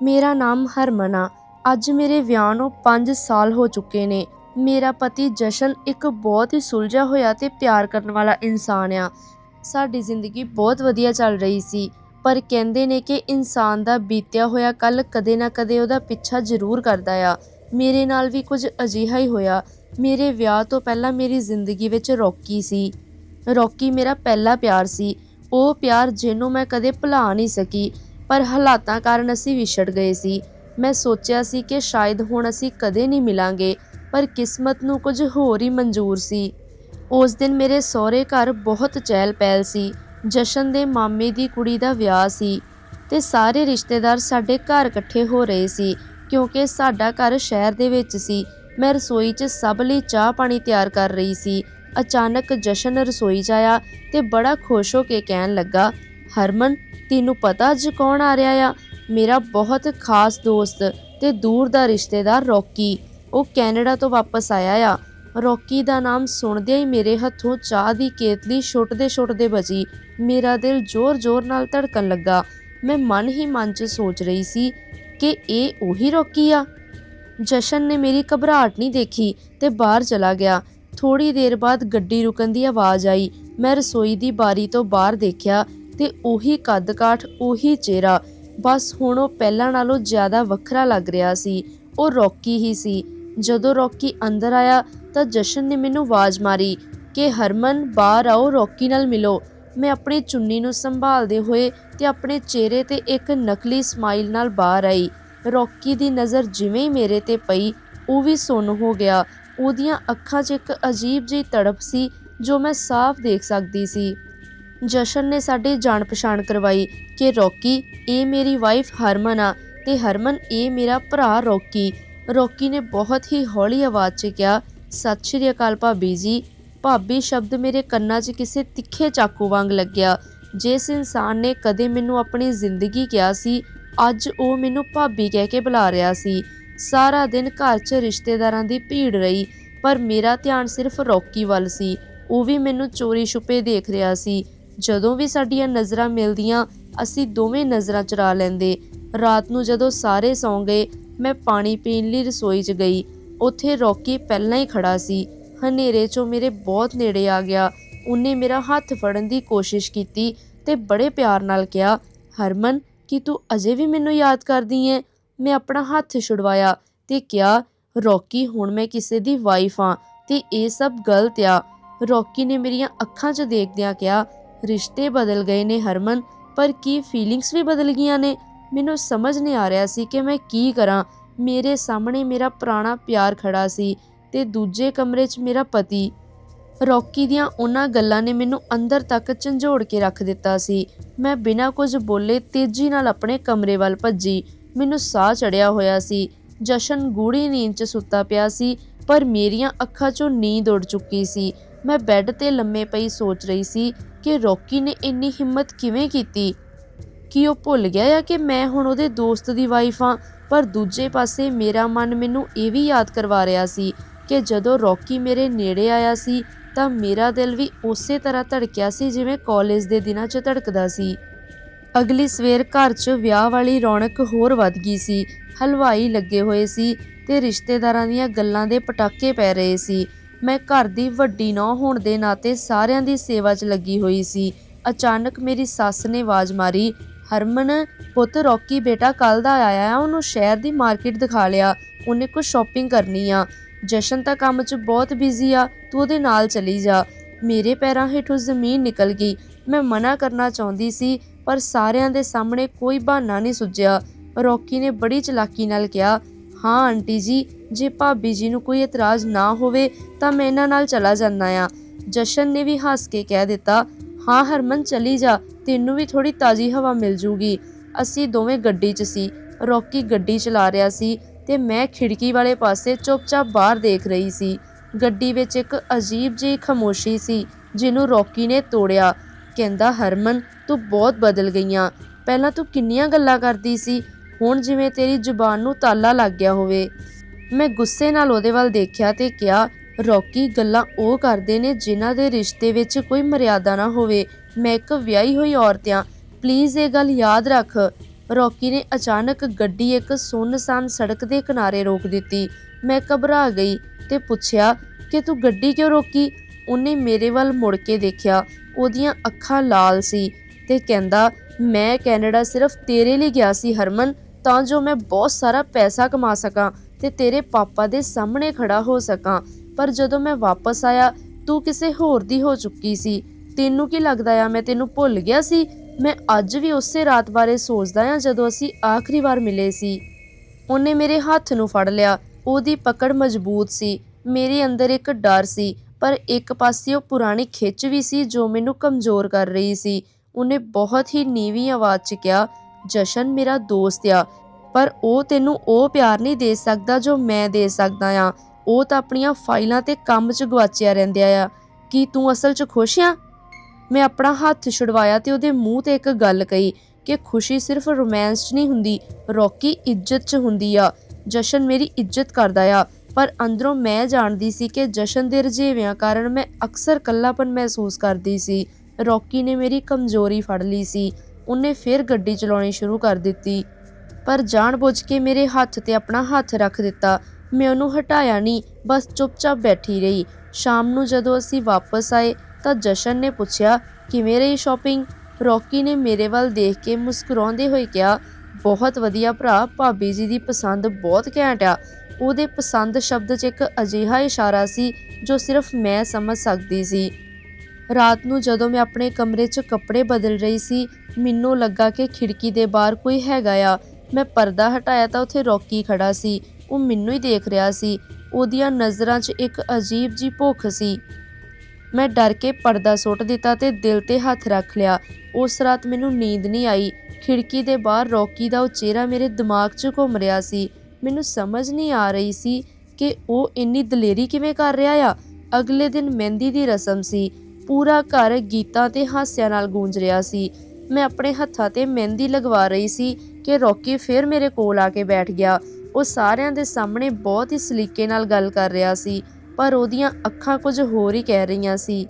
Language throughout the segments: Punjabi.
ਮੇਰਾ ਨਾਮ ਹਰਮਨ। ਆ ਅੱਜ ਮੇਰੇ ਵਿਆਹ ਨੂੰ 5 ਸਾਲ ਹੋ ਚੁੱਕੇ ਨੇ। ਮੇਰਾ ਪਤੀ ਜਸ਼ਨ ਇੱਕ ਬਹੁਤ ਹੀ ਸੁਲਝਿਆ ਹੋਇਆ ਤੇ ਪਿਆਰ ਕਰਨ ਵਾਲਾ ਇਨਸਾਨ ਆ। ਸਾਡੀ ਜ਼ਿੰਦਗੀ ਬਹੁਤ ਵਧੀਆ ਚੱਲ ਰਹੀ ਸੀ, ਪਰ ਕਹਿੰਦੇ ਨੇ ਕਿ ਇਨਸਾਨ ਦਾ ਬੀਤਿਆ ਹੋਇਆ ਕੱਲ ਕਦੇ ਨਾ ਕਦੇ ਉਹਦਾ ਪਿੱਛਾ ਜ਼ਰੂਰ ਕਰਦਾ ਆ। ਮੇਰੇ ਨਾਲ ਵੀ ਕੁਝ ਅਜਿਹਾ ਹੀ ਹੋਇਆ। ਮੇਰੇ ਵਿਆਹ ਤੋਂ ਪਹਿਲਾਂ ਮੇਰੀ ਜ਼ਿੰਦਗੀ ਵਿੱਚ ਰੌਕੀ ਸੀ। ਰੌਕੀ ਮੇਰਾ ਪਹਿਲਾ ਪਿਆਰ ਸੀ। ਉਹ ਪਿਆਰ ਜਿਹਨੂੰ ਮੈਂ ਕਦੇ ਭੁਲਾ ਨਹੀਂ ਸਕੀ। ਪਰ ਹਾਲਾਤਾਂ ਕਾਰਨ ਅਸੀਂ ਵਿਛੜ ਗਏ ਸੀ। ਮੈਂ ਸੋਚਿਆ ਸੀ ਕਿ ਸ਼ਾਇਦ ਹੁਣ ਅਸੀਂ ਕਦੇ ਨਹੀਂ ਮਿਲਾਂਗੇ, ਪਰ ਕਿਸਮਤ ਨੂੰ ਕੁਝ ਹੋਰ ਹੀ ਮਨਜ਼ੂਰ ਸੀ। ਉਸ ਦਿਨ ਮੇਰੇ ਸਹੁਰੇ ਘਰ ਬਹੁਤ ਚਹਿਲ ਪਹਿਲ ਸੀ। ਜਸ਼ਨ ਦੇ ਮਾਮੇ ਦੀ ਕੁੜੀ ਦਾ ਵਿਆਹ ਸੀ ਤੇ ਸਾਰੇ ਰਿਸ਼ਤੇਦਾਰ ਸਾਡੇ ਘਰ ਇਕੱਠੇ ਹੋ ਰਹੇ ਸੀ, ਕਿਉਂਕਿ ਸਾਡਾ ਘਰ ਸ਼ਹਿਰ ਦੇ ਵਿੱਚ ਸੀ। ਮੈਂ ਰਸੋਈ 'ਚ ਸਭ ਲਈ ਚਾਹ ਪਾਣੀ ਤਿਆਰ ਕਰ ਰਹੀ ਸੀ। ਅਚਾਨਕ ਜਸ਼ਨ ਰਸੋਈ 'ਚ ਆਇਆ ਤੇ ਬੜਾ ਖੁਸ਼ ਹੋ ਕੇ ਕਹਿਣ ਲੱਗਾ ਹਰਮਨ, ਤੈਨੂੰ ਪਤਾ ਅੱਜ ਕੌਣ ਆ ਰਿਹਾ ਆ? ਮੇਰਾ ਬਹੁਤ ਖਾਸ ਦੋਸਤ ਤੇ ਦੂਰ ਦਾ ਰਿਸ਼ਤੇਦਾਰ ਰੌਕੀ। ਉਹ ਕੈਨੇਡਾ ਤੋਂ ਵਾਪਸ ਆਇਆ ਆ। ਰੌਕੀ ਦਾ ਨਾਮ ਸੁਣਦਿਆਂ ਹੀ ਮੇਰੇ ਹੱਥੋਂ ਚਾਹ ਦੀ ਕੇਤਲੀ ਛੁੱਟਦੇ ਛੁੱਟਦੇ ਬਚੀ ਮੇਰਾ ਦਿਲ ਜ਼ੋਰ-ਜ਼ੋਰ ਨਾਲ ਧੜਕਣ ਲੱਗਾ। ਮੈਂ ਮਨ ਹੀ ਮਨ 'ਚ ਸੋਚ ਰਹੀ ਸੀ ਕਿ ਇਹ ਉਹੀ ਰੌਕੀ ਆ। ਜਸ਼ਨ ਨੇ ਮੇਰੀ ਘਬਰਾਹਟ ਨਹੀਂ ਦੇਖੀ ਤੇ ਬਾਹਰ ਚਲਾ ਗਿਆ। ਥੋੜੀ ਦੇਰ ਬਾਅਦ ਗੱਡੀ ਰੁਕਣ ਦੀ ਆਵਾਜ਼ ਆਈ। ਮੈਂ ਰਸੋਈ ਦੀ ਬਾਰੀ ਤੋਂ ਬਾਹਰ ਦੇਖਿਆ। ਤੇ ਉਹੀ ਕੱਦ ਕਾਠ ਉਹੀ ਚਿਹਰਾ। ਬਸ ਹੁਣ ਉਹ ਪਹਿਲਾਂ ਨਾਲੋਂ ਜ਼ਿਆਦਾ ਵੱਖਰਾ ਲੱਗ ਰਿਹਾ ਸੀ। ਉਹ ਰੌਕੀ ਹੀ ਸੀ। ਜਦੋਂ ਰੌਕੀ ਅੰਦਰ ਆਇਆ ਤਾਂ ਜਸ਼ਨ ਨੇ ਮੈਨੂੰ ਆਵਾਜ਼ ਮਾਰੀ ਕਿ, ਹਰਮਨ, ਬਾਹਰ ਆਓ, ਰੌਕੀ ਨਾਲ ਮਿਲੋ। ਮੈਂ ਆਪਣੀ ਚੁੰਨੀ ਨੂੰ ਸੰਭਾਲਦੇ ਹੋਏ ਤੇ ਆਪਣੇ ਚਿਹਰੇ ਤੇ ਇੱਕ ਨਕਲੀ ਸਮਾਈਲ ਨਾਲ ਬਾਹਰ ਆਈ। ਰੌਕੀ ਦੀ ਨਜ਼ਰ ਜਿਵੇਂ ਹੀ ਮੇਰੇ ਤੇ ਪਈ, ਉਹ ਵੀ ਸੁੰਨ ਹੋ ਗਿਆ। ਉਹਦੀਆਂ ਅੱਖਾਂ 'ਚ ਇੱਕ ਅਜੀਬ ਜਿਹੀ ਤੜਪ ਸੀ ਜੋ ਮੈਂ ਸਾਫ਼ ਦੇਖ ਸਕਦੀ ਸੀ। ਜਸ਼ਨ ਨੇ ਸਾਡੀ ਜਾਣ ਪਛਾਣ ਕਰਵਾਈ ਕਿ ਰੌਕੀ, ਇਹ ਮੇਰੀ ਵਾਈਫ ਹਰਮਨ ਆ ਤੇ ਹਰਮਨ, ਇਹ ਮੇਰਾ ਭਰਾ ਰੌਕੀ। ਰੌਕੀ ਨੇ ਬਹੁਤ ਹੀ ਹੌਲੀ ਆਵਾਜ਼ 'ਚ ਕਿਹਾ, ਸਤਿ ਸ਼੍ਰੀ ਅਕਾਲ ਭਾਬੀ ਜੀ। ਭਾਬੀ ਸ਼ਬਦ ਮੇਰੇ ਕੰਨਾਂ 'ਚ ਕਿਸੇ ਤਿੱਖੇ ਚਾਕੂ ਵਾਂਗ ਲੱਗਿਆ। ਜਿਸ ਇਨਸਾਨ ਨੇ ਕਦੇ ਮੈਨੂੰ ਆਪਣੀ ਜ਼ਿੰਦਗੀ ਕਿਹਾ ਸੀ, ਅੱਜ ਉਹ ਮੈਨੂੰ ਭਾਬੀ ਕਹਿ ਕੇ ਬੁਲਾ ਰਿਹਾ ਸੀ। ਸਾਰਾ ਦਿਨ ਘਰ 'ਚ ਰਿਸ਼ਤੇਦਾਰਾਂ ਦੀ ਭੀੜ ਰਹੀ, ਪਰ ਮੇਰਾ ਧਿਆਨ ਸਿਰਫ ਰੌਕੀ ਵੱਲ ਸੀ। ਉਹ ਵੀ ਮੈਨੂੰ ਚੋਰੀ ਛੁਪੇ ਦੇਖ ਰਿਹਾ ਸੀ। ਜਦੋਂ ਵੀ ਸਾਡੀਆਂ ਨਜ਼ਰਾਂ ਮਿਲਦੀਆਂ, ਅਸੀਂ ਦੋਵੇਂ ਨਜ਼ਰਾਂ ਚੁਰਾ ਲੈਂਦੇ। ਰਾਤ ਨੂੰ ਜਦੋਂ ਸਾਰੇ ਸੌਂ ਗਏ, ਮੈਂ ਪਾਣੀ ਪੀਣ ਲਈ ਰਸੋਈ 'ਚ ਗਈ। ਉੱਥੇ ਰੌਕੀ ਪਹਿਲਾਂ ਹੀ ਖੜਾ ਸੀ। ਹਨੇਰੇ 'ਚੋਂ ਮੇਰੇ ਬਹੁਤ ਨੇੜੇ ਆ ਗਿਆ। ਉਹਨੇ ਮੇਰਾ ਹੱਥ ਫੜਨ ਦੀ ਕੋਸ਼ਿਸ਼ ਕੀਤੀ ਤੇ ਬੜੇ ਪਿਆਰ ਨਾਲ ਕਿਹਾ, ਹਰਮਨ, ਕੀ ਤੂੰ ਅਜੇ ਵੀ ਮੈਨੂੰ ਯਾਦ ਕਰਦੀ ਹੈ? ਮੈਂ ਆਪਣਾ ਹੱਥ ਛੁਡਵਾਇਆ ਤੇ ਕਿਹਾ, ਰੌਕੀ, ਹੁਣ ਮੈਂ ਕਿਸੇ ਦੀ ਵਾਈਫ ਆ ਤੇ ਇਹ ਸਭ ਗਲਤ ਆ। ਰੌਕੀ ਨੇ ਮੇਰੀਆਂ ਅੱਖਾਂ 'ਚ ਦੇਖਦਿਆਂ ਕਿਹਾ ਰਿਸ਼ਤੇ ਬਦਲ ਗਏ ਨੇ ਹਰਮਨ, ਪਰ ਕੀ ਫੀਲਿੰਗਸ ਵੀ ਬਦਲ ਗਈਆਂ ਨੇ? ਮੈਨੂੰ ਸਮਝ ਨਹੀਂ ਆ ਰਿਹਾ ਸੀ ਕਿ ਮੈਂ ਕੀ ਕਰਾਂ। ਮੇਰੇ ਸਾਹਮਣੇ ਮੇਰਾ ਪੁਰਾਣਾ ਪਿਆਰ ਖੜਾ ਸੀ ਤੇ ਦੂਜੇ ਕਮਰੇ 'ਚ ਮੇਰਾ ਪਤੀ। ਰੌਕੀ ਦੀਆਂ ਉਹਨਾਂ ਗੱਲਾਂ ਨੇ ਮੈਨੂੰ ਅੰਦਰ ਤੱਕ ਝੰਜੋੜ ਕੇ ਰੱਖ ਦਿੱਤਾ ਸੀ। ਮੈਂ ਬਿਨਾਂ ਕੁਝ ਬੋਲੇ ਤੇਜ਼ੀ ਨਾਲ ਆਪਣੇ ਕਮਰੇ ਵੱਲ ਭੱਜੀ। ਮੈਨੂੰ ਸਾਹ ਚੜਿਆ ਹੋਇਆ ਸੀ। ਜਸ਼ਨ ਗੂੜੀ ਨੀਂਦ 'ਚ ਸੁੱਤਾ ਪਿਆ ਸੀ, ਪਰ ਮੇਰੀਆਂ ਅੱਖਾਂ 'ਚੋਂ ਨੀਂਦ ਉੱਡ ਚੁੱਕੀ ਸੀ। ਮੈਂ ਬੈੱਡ ਤੇ ਲੰਮੇ ਪਈ ਸੋਚ ਰਹੀ ਸੀ ਕਿ ਰੌਕੀ ਨੇ ਇੰਨੀ ਹਿੰਮਤ ਕਿਵੇਂ ਕੀਤੀ। ਕਿ ਉਹ ਭੁੱਲ ਗਿਆ ਆ ਕਿ ਮੈਂ ਹੁਣ ਉਹਦੇ ਦੋਸਤ ਦੀ ਵਾਈਫ ਹਾਂ, ਪਰ ਦੂਜੇ ਪਾਸੇ ਮੇਰਾ ਮਨ ਮੈਨੂੰ ਇਹ ਵੀ ਯਾਦ ਕਰਵਾ ਰਿਹਾ ਸੀ ਕਿ ਜਦੋਂ ਰੌਕੀ ਮੇਰੇ ਨੇੜੇ ਆਇਆ ਸੀ, ਤਾਂ ਮੇਰਾ ਦਿਲ ਵੀ ਉਸੇ ਤਰ੍ਹਾਂ ਧੜਕਿਆ ਸੀ ਜਿਵੇਂ ਕਾਲਜ ਦੇ ਦਿਨਾਂ 'ਚ ਧੜਕਦਾ ਸੀ। ਅਗਲੀ ਸਵੇਰ ਘਰ 'ਚ ਵਿਆਹ ਵਾਲੀ ਰੌਣਕ ਹੋਰ ਵੱਧ ਗਈ ਸੀ, ਹਲਵਾਈ ਲੱਗੇ ਹੋਏ ਸੀ ਤੇ ਰਿਸ਼ਤੇਦਾਰਾਂ ਦੀਆਂ ਗੱਲਾਂ ਦੇ ਪਟਾਕੇ ਪੈ ਰਹੇ ਸੀ। ਮੈਂ ਘਰ ਦੀ ਵੱਡੀ ਨੌਂ ਹੋਣ ਦੇ ਨਾਤੇ ਸਾਰਿਆਂ ਦੀ ਸੇਵਾ 'ਚ ਲੱਗੀ ਹੋਈ ਸੀ। ਅਚਾਨਕ ਮੇਰੀ ਸੱਸ ਨੇ ਆਵਾਜ਼ ਮਾਰੀ, ਹਰਮਨ, ਪੁੱਤ ਰੌਕੀ ਬੇਟਾ ਕੱਲ ਦਾ ਆਇਆ ਆ, ਉਹਨੂੰ ਸ਼ਹਿਰ ਦੀ ਮਾਰਕੀਟ ਦਿਖਾ ਲਿਆ, ਉਹਨੇ ਕੁਝ ਸ਼ਾਪਿੰਗ ਕਰਨੀ ਆ। ਜਸ਼ਨ ਤਾਂ ਕੰਮ 'ਚ ਬਹੁਤ ਬਿਜ਼ੀ ਆ, ਤੂੰ ਉਹਦੇ ਨਾਲ ਚਲੀ ਜਾ। ਮੇਰੇ ਪੈਰਾਂ ਹੇਠੋਂ ਜ਼ਮੀਨ ਨਿਕਲ ਗਈ। ਮੈਂ ਮਨਾ ਕਰਨਾ ਚਾਹੁੰਦੀ ਸੀ, ਪਰ ਸਾਰਿਆਂ ਦੇ ਸਾਹਮਣੇ ਕੋਈ ਬਹਾਨਾ ਨਹੀਂ ਸੁੱਝਿਆ ਰੌਕੀ ਨੇ ਬੜੀ ਚਲਾਕੀ ਨਾਲ ਕਿਹਾ ਹਾਂ, ਆਂਟੀ ਜੀ, ਜੇ ਭਾਬੀ ਜੀ ਨੂੰ ਕੋਈ ਇਤਰਾਜ਼ ਨਾ ਹੋਵੇ, ਤਾਂ ਮੈਂ ਇਹਨਾਂ ਨਾਲ ਚਲਾ ਜਾਂਦਾ ਆ। ਜਸ਼ਨ ਨੇ ਵੀ ਹੱਸ ਕੇ ਕਹਿ ਦਿੱਤਾ, ਹਾਂ, ਹਰਮਨ, ਚਲੀ ਜਾ, ਤੈਨੂੰ ਵੀ ਥੋੜੀ ਤਾਜ਼ੀ ਹਵਾ ਮਿਲ ਜੂਗੀ। ਅਸੀਂ ਦੋਵੇਂ ਗੱਡੀ 'ਚ ਸੀ, ਰੌਕੀ ਗੱਡੀ ਚਲਾ ਰਿਹਾ ਸੀ ਤੇ ਮੈਂ ਖਿੜਕੀ ਵਾਲੇ ਪਾਸੇ ਚੁੱਪਚਾਪ ਬਾਹਰ ਦੇਖ ਰਹੀ ਸੀ। ਗੱਡੀ ਵਿੱਚ ਇੱਕ ਅਜੀਬ ਜਿਹੀ ਖਾਮੋਸ਼ੀ ਸੀ, ਜਿਹਨੂੰ ਰੌਕੀ ਨੇ ਤੋੜਿਆ। ਕਹਿੰਦਾ, ਹਰਮਨ, ਤੂੰ ਬਹੁਤ ਬਦਲ ਗਈਆਂ। ਪਹਿਲਾਂ ਤੂੰ ਕਿੰਨੀਆਂ ਗੱਲਾਂ ਕਰਦੀ ਸੀ? ਹੁਣ ਜਿਵੇਂ ਤੇਰੀ ਜ਼ੁਬਾਨ ਨੂੰ ਤਾਲਾ ਲੱਗ ਗਿਆ ਹੋਵੇ। ਮੈਂ ਗੁੱਸੇ ਨਾਲ ਉਹਦੇ ਵੱਲ ਦੇਖਿਆ ਤੇ ਕਿਹਾ, ਰੌਕੀ, ਗੱਲਾਂ ਉਹ ਕਰਦੇ ਨੇ ਜਿਨ੍ਹਾਂ ਦੇ ਰਿਸ਼ਤੇ ਵਿੱਚ ਕੋਈ ਮਰਿਆਦਾ ਨਾ ਹੋਵੇ। ਮੈਂ ਇੱਕ ਵਿਆਹੀ ਹੋਈ ਔਰਤ ਆ। ਪਲੀਜ਼ ਇਹ ਗੱਲ ਯਾਦ ਰੱਖ। ਰੌਕੀ ਨੇ ਅਚਾਨਕ ਗੱਡੀ ਇੱਕ ਸੁੰਨਸਾਨ ਸੜਕ ਦੇ ਕਿਨਾਰੇ ਰੋਕ ਦਿੱਤੀ। ਮੈਂ ਘਬਰਾ ਗਈ ਤੇ ਪੁੱਛਿਆ, ਕਿ ਤੂੰ ਗੱਡੀ ਕਿਉਂ ਰੋਕੀ? ਉਹਨੇ ਮੇਰੇ ਵੱਲ ਮੁੜ ਕੇ ਦੇਖਿਆ। ਉਹਦੀਆਂ ਅੱਖਾਂ ਲਾਲ ਸੀ ਤੇ ਕਹਿੰਦਾ, ਮੈਂ ਕੈਨੇਡਾ ਸਿਰਫ ਤੇਰੇ ਲਈ ਗਿਆ ਸੀ, ਹਰਮਨ। ਤਾਂ ਜੋ ਮੈਂ ਬਹੁਤ ਸਾਰਾ ਪੈਸਾ ਕਮਾ ਸਕਾਂ ਤੇ ਤੇਰੇ ਪਾਪਾ ਦੇ ਸਾਹਮਣੇ ਖੜਾ ਹੋ ਸਕਾਂ। ਪਰ ਜਦੋਂ ਮੈਂ ਵਾਪਸ ਆਇਆ, ਤੂੰ ਕਿਸੇ ਹੋਰ ਦੀ ਹੋ ਚੁੱਕੀ ਸੀ। ਤੈਨੂੰ ਕੀ ਲੱਗਦਾ ਆ, ਮੈਂ ਤੈਨੂੰ ਭੁੱਲ ਗਿਆ ਸੀ? ਮੈਂ ਅੱਜ ਵੀ ਉਸੇ ਰਾਤ ਬਾਰੇ ਸੋਚਦਾ ਆ ਜਦੋਂ ਅਸੀਂ ਆਖਰੀ ਵਾਰ ਮਿਲੇ ਸੀ। ਉਹਨੇ ਮੇਰੇ ਹੱਥ ਨੂੰ ਫੜ ਲਿਆ। ਉਹਦੀ ਪਕੜ ਮਜ਼ਬੂਤ ਸੀ। ਮੇਰੇ ਅੰਦਰ ਇੱਕ ਡਰ ਸੀ, ਪਰ ਇੱਕ ਪਾਸੇ ਉਹ ਪੁਰਾਣੀ ਖਿੱਚ ਵੀ ਸੀ ਜੋ ਮੈਨੂੰ ਕਮਜ਼ੋਰ ਕਰ ਰਹੀ ਸੀ। ਉਹਨੇ ਬਹੁਤ ਹੀ ਨੀਵੀਂ ਆਵਾਜ਼ 'ਚ ਕਿਹਾ ਜਸ਼ਨ ਮੇਰਾ ਦੋਸਤ ਆ, ਪਰ ਉਹ ਤੈਨੂੰ ਉਹ ਪਿਆਰ ਨਹੀਂ ਦੇ ਸਕਦਾ ਜੋ ਮੈਂ ਦੇ ਸਕਦਾ ਆ। ਉਹ ਤਾਂ ਆਪਣੀਆਂ ਫਾਈਲਾਂ ਤੇ ਕੰਮ 'ਚ ਗਵਾਚਿਆ ਰਹਿੰਦਾ ਆ। ਕੀ ਤੂੰ ਅਸਲ 'ਚ ਖੁਸ਼ ਆ? ਮੈਂ ਆਪਣਾ ਹੱਥ ਛੁਡਵਾਇਆ ਤੇ ਉਹਦੇ ਮੂੰਹ ਤੇ ਇੱਕ ਗੱਲ ਕਹੀ ਕਿ ਖੁਸ਼ੀ ਸਿਰਫ ਰੋਮਾਂਸ 'ਚ ਨਹੀਂ ਹੁੰਦੀ, ਰੌਕੀ ਇੱਜ਼ਤ 'ਚ ਹੁੰਦੀ ਆ। ਜਸ਼ਨ ਮੇਰੀ ਇੱਜ਼ਤ ਕਰਦਾ ਆ, ਪਰ ਅੰਦਰੋਂ ਮੈਂ ਜਾਣਦੀ ਸੀ ਕਿ ਜਸ਼ਨ ਦੇ ਰਜੇਵਿਆਂ ਕਾਰਨ ਮੈਂ ਅਕਸਰ ਇਕੱਲਾਪਨ ਮਹਿਸੂਸ ਕਰਦੀ ਸੀ। ਰੌਕੀ ਨੇ ਮੇਰੀ ਕਮਜ਼ੋਰੀ ਫੜ ਲਈ ਸੀ। ਉਹਨੇ ਫਿਰ ਗੱਡੀ ਚਲਾਉਣੀ ਸ਼ੁਰੂ ਕਰ ਦਿੱਤੀ। ਪਰ ਜਾਣਬੁੱਝ ਕੇ ਮੇਰੇ ਹੱਥ ਤੇ ਆਪਣਾ ਹੱਥ ਰੱਖ ਦਿੱਤਾ। ਮੈਂ ਉਹਨੂੰ ਹਟਾਇਆ ਨਹੀਂ, ਬਸ ਚੁੱਪਚਾਪ ਬੈਠੀ ਰਹੀ। ਸ਼ਾਮ ਨੂੰ ਜਦੋਂ ਅਸੀਂ ਵਾਪਸ ਆਏ ਤਾਂ ਜਸ਼ਨ ਨੇ ਪੁੱਛਿਆ, ਕਿਵੇਂ ਰਹੀ ਸ਼ਾਪਿੰਗ? ਰੌਕੀ ਨੇ ਮੇਰੇ ਵੱਲ ਦੇਖ ਕੇ ਮੁਸਕਰਾਉਂਦੇ ਹੋਏ ਕਿਹਾ, ਬਹੁਤ ਵਧੀਆ ਭਰਾ, ਭਾਬੀ ਜੀ ਦੀ ਪਸੰਦ ਬਹੁਤ ਘੈਂਟ ਆ। ਉਹਦੇ ਪਸੰਦ ਸ਼ਬਦ 'ਚ ਇੱਕ ਅਜਿਹਾ ਇਸ਼ਾਰਾ ਸੀ ਜੋ ਸਿਰਫ ਮੈਂ ਸਮਝ ਸਕਦੀ ਸੀ। ਰਾਤ ਨੂੰ ਜਦੋਂ ਮੈਂ ਆਪਣੇ ਕਮਰੇ 'ਚ ਕੱਪੜੇ ਬਦਲ ਰਹੀ ਸੀ, ਮੈਨੂੰ ਲੱਗਾ ਕਿ ਖਿੜਕੀ ਦੇ ਬਾਹਰ ਕੋਈ ਹੈਗਾ ਆ। ਮੈਂ ਪਰਦਾ ਹਟਾਇਆ ਤਾਂ ਉੱਥੇ ਰੌਕੀ ਖੜਾ ਸੀ। ਉਹ ਮੈਨੂੰ ਹੀ ਦੇਖ ਰਿਹਾ ਸੀ। ਉਹਦੀਆਂ ਨਜ਼ਰਾਂ 'ਚ ਇੱਕ ਅਜੀਬ ਜੀ ਭੁੱਖ ਸੀ। ਮੈਂ ਡਰ ਕੇ ਪਰਦਾ ਸੁੱਟ ਦਿੱਤਾ ਤੇ ਦਿਲ ਤੇ ਹੱਥ ਰੱਖ ਲਿਆ। ਉਸ ਰਾਤ ਮੈਨੂੰ ਨੀਂਦ ਨਹੀਂ ਆਈ। ਖਿੜਕੀ ਦੇ ਬਾਹਰ ਰੌਕੀ ਦਾ ਉਹ ਚਿਹਰਾ ਮੇਰੇ ਦਿਮਾਗ 'ਚ ਘੁੰਮ ਰਿਹਾ ਸੀ। ਮੈਨੂੰ ਸਮਝ ਨਹੀਂ ਆ ਰਹੀ ਸੀ ਕਿ ਉਹ ਇੰਨੀ ਦਲੇਰੀ ਕਿਵੇਂ ਕਰ ਰਿਹਾ ਆ। ਅਗਲੇ ਦਿਨ ਮਹਿੰਦੀ ਦੀ ਰਸਮ ਸੀ। ਪੂਰਾ ਘਰ ਗੀਤਾਂ ਤੇ ਹਾਸਿਆਂ ਨਾਲ ਗੂੰਜ ਰਿਹਾ ਸੀ। ਮੈਂ ਆਪਣੇ ਹੱਥਾਂ ਤੇ ਮਹਿੰਦੀ ਲਗਵਾ ਰਹੀ ਸੀ ਕਿ ਰੌਕੀ ਫਿਰ ਮੇਰੇ ਕੋਲ ਆ ਕੇ ਬੈਠ ਗਿਆ। ਉਹ ਸਾਰਿਆਂ ਦੇ ਸਾਹਮਣੇ ਬਹੁਤ ਹੀ ਸਲੀਕੇ ਨਾਲ ਗੱਲ ਕਰ ਰਿਹਾ ਸੀ, ਪਰ ਉਹਦੀਆਂ ਅੱਖਾਂ ਕੁਝ ਹੋਰ ਹੀ ਕਹਿ ਰਹੀਆਂ ਸੀ।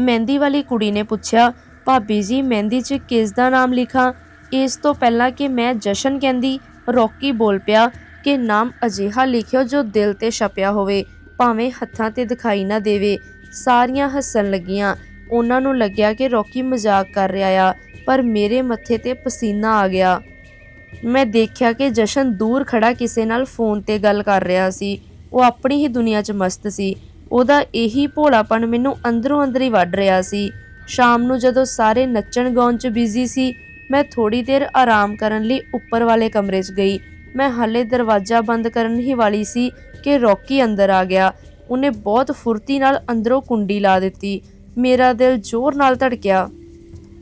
ਮਹਿੰਦੀ ਵਾਲੀ ਕੁੜੀ ਨੇ ਪੁੱਛਿਆ, ਭਾਬੀ ਜੀ, ਮਹਿੰਦੀ 'ਚ ਕਿਸ ਦਾ ਨਾਮ ਲਿਖਾਂ? ਇਸ ਤੋਂ ਪਹਿਲਾਂ ਕਿ ਮੈਂ ਜਸ਼ਨ ਕਹਿੰਦੀ, ਰੌਕੀ ਬੋਲ ਪਿਆ ਕਿ ਨਾਮ ਅਜਿਹਾ ਲਿਖਿਓ ਜੋ ਦਿਲ ਤੇ ਛਪਿਆ ਹੋਵੇ, ਭਾਵੇਂ ਹੱਥਾਂ ਤੇ ਦਿਖਾਈ ਨਾ ਦੇਵੇ। ਸਾਰੀਆਂ ਹੱਸਣ ਲੱਗੀਆਂ। ਉਹਨਾਂ ਨੂੰ ਲੱਗਿਆ ਕਿ ਰੌਕੀ ਮਜ਼ਾਕ ਕਰ ਰਿਹਾ ਆ, ਪਰ ਮੇਰੇ ਮੱਥੇ ਤੇ ਪਸੀਨਾ ਆ ਗਿਆ। ਮੈਂ ਦੇਖਿਆ ਕਿ ਜਸ਼ਨ ਦੂਰ ਖੜਾ ਕਿਸੇ ਨਾਲ ਫੋਨ ਤੇ ਗੱਲ ਕਰ ਰਿਹਾ ਸੀ। ਉਹ ਆਪਣੀ ਹੀ ਦੁਨੀਆ 'ਚ ਮਸਤ ਸੀ। ਉਹਦਾ ਇਹੀ ਭੋਲਾਪਨ ਮੈਨੂੰ ਅੰਦਰੋਂ ਅੰਦਰ ਹੀ ਵੱਢ ਰਿਹਾ ਸੀ। ਸ਼ਾਮ ਨੂੰ ਜਦੋਂ ਸਾਰੇ ਨੱਚਣ ਗਾਉਣ 'ਚ ਬਿਜ਼ੀ ਸੀ, ਮੈਂ ਥੋੜੀ ਦੇਰ ਆਰਾਮ ਕਰਨ ਲਈ ਉੱਪਰ ਵਾਲੇ ਕਮਰੇ 'ਚ ਗਈ। ਮੈਂ ਹਾਲੇ ਦਰਵਾਜ਼ਾ ਬੰਦ ਕਰਨ ਹੀ ਵਾਲੀ ਸੀ ਕਿ ਰੌਕੀ ਅੰਦਰ ਆ ਗਿਆ। ਉਹਨੇ ਬਹੁਤ ਫੁਰਤੀ ਨਾਲ ਅੰਦਰੋਂ ਕੁੰਡੀ ਲਾ ਦਿੱਤੀ। ਮੇਰਾ ਦਿਲ ਜ਼ੋਰ ਨਾਲ ਧੜਕਿਆ।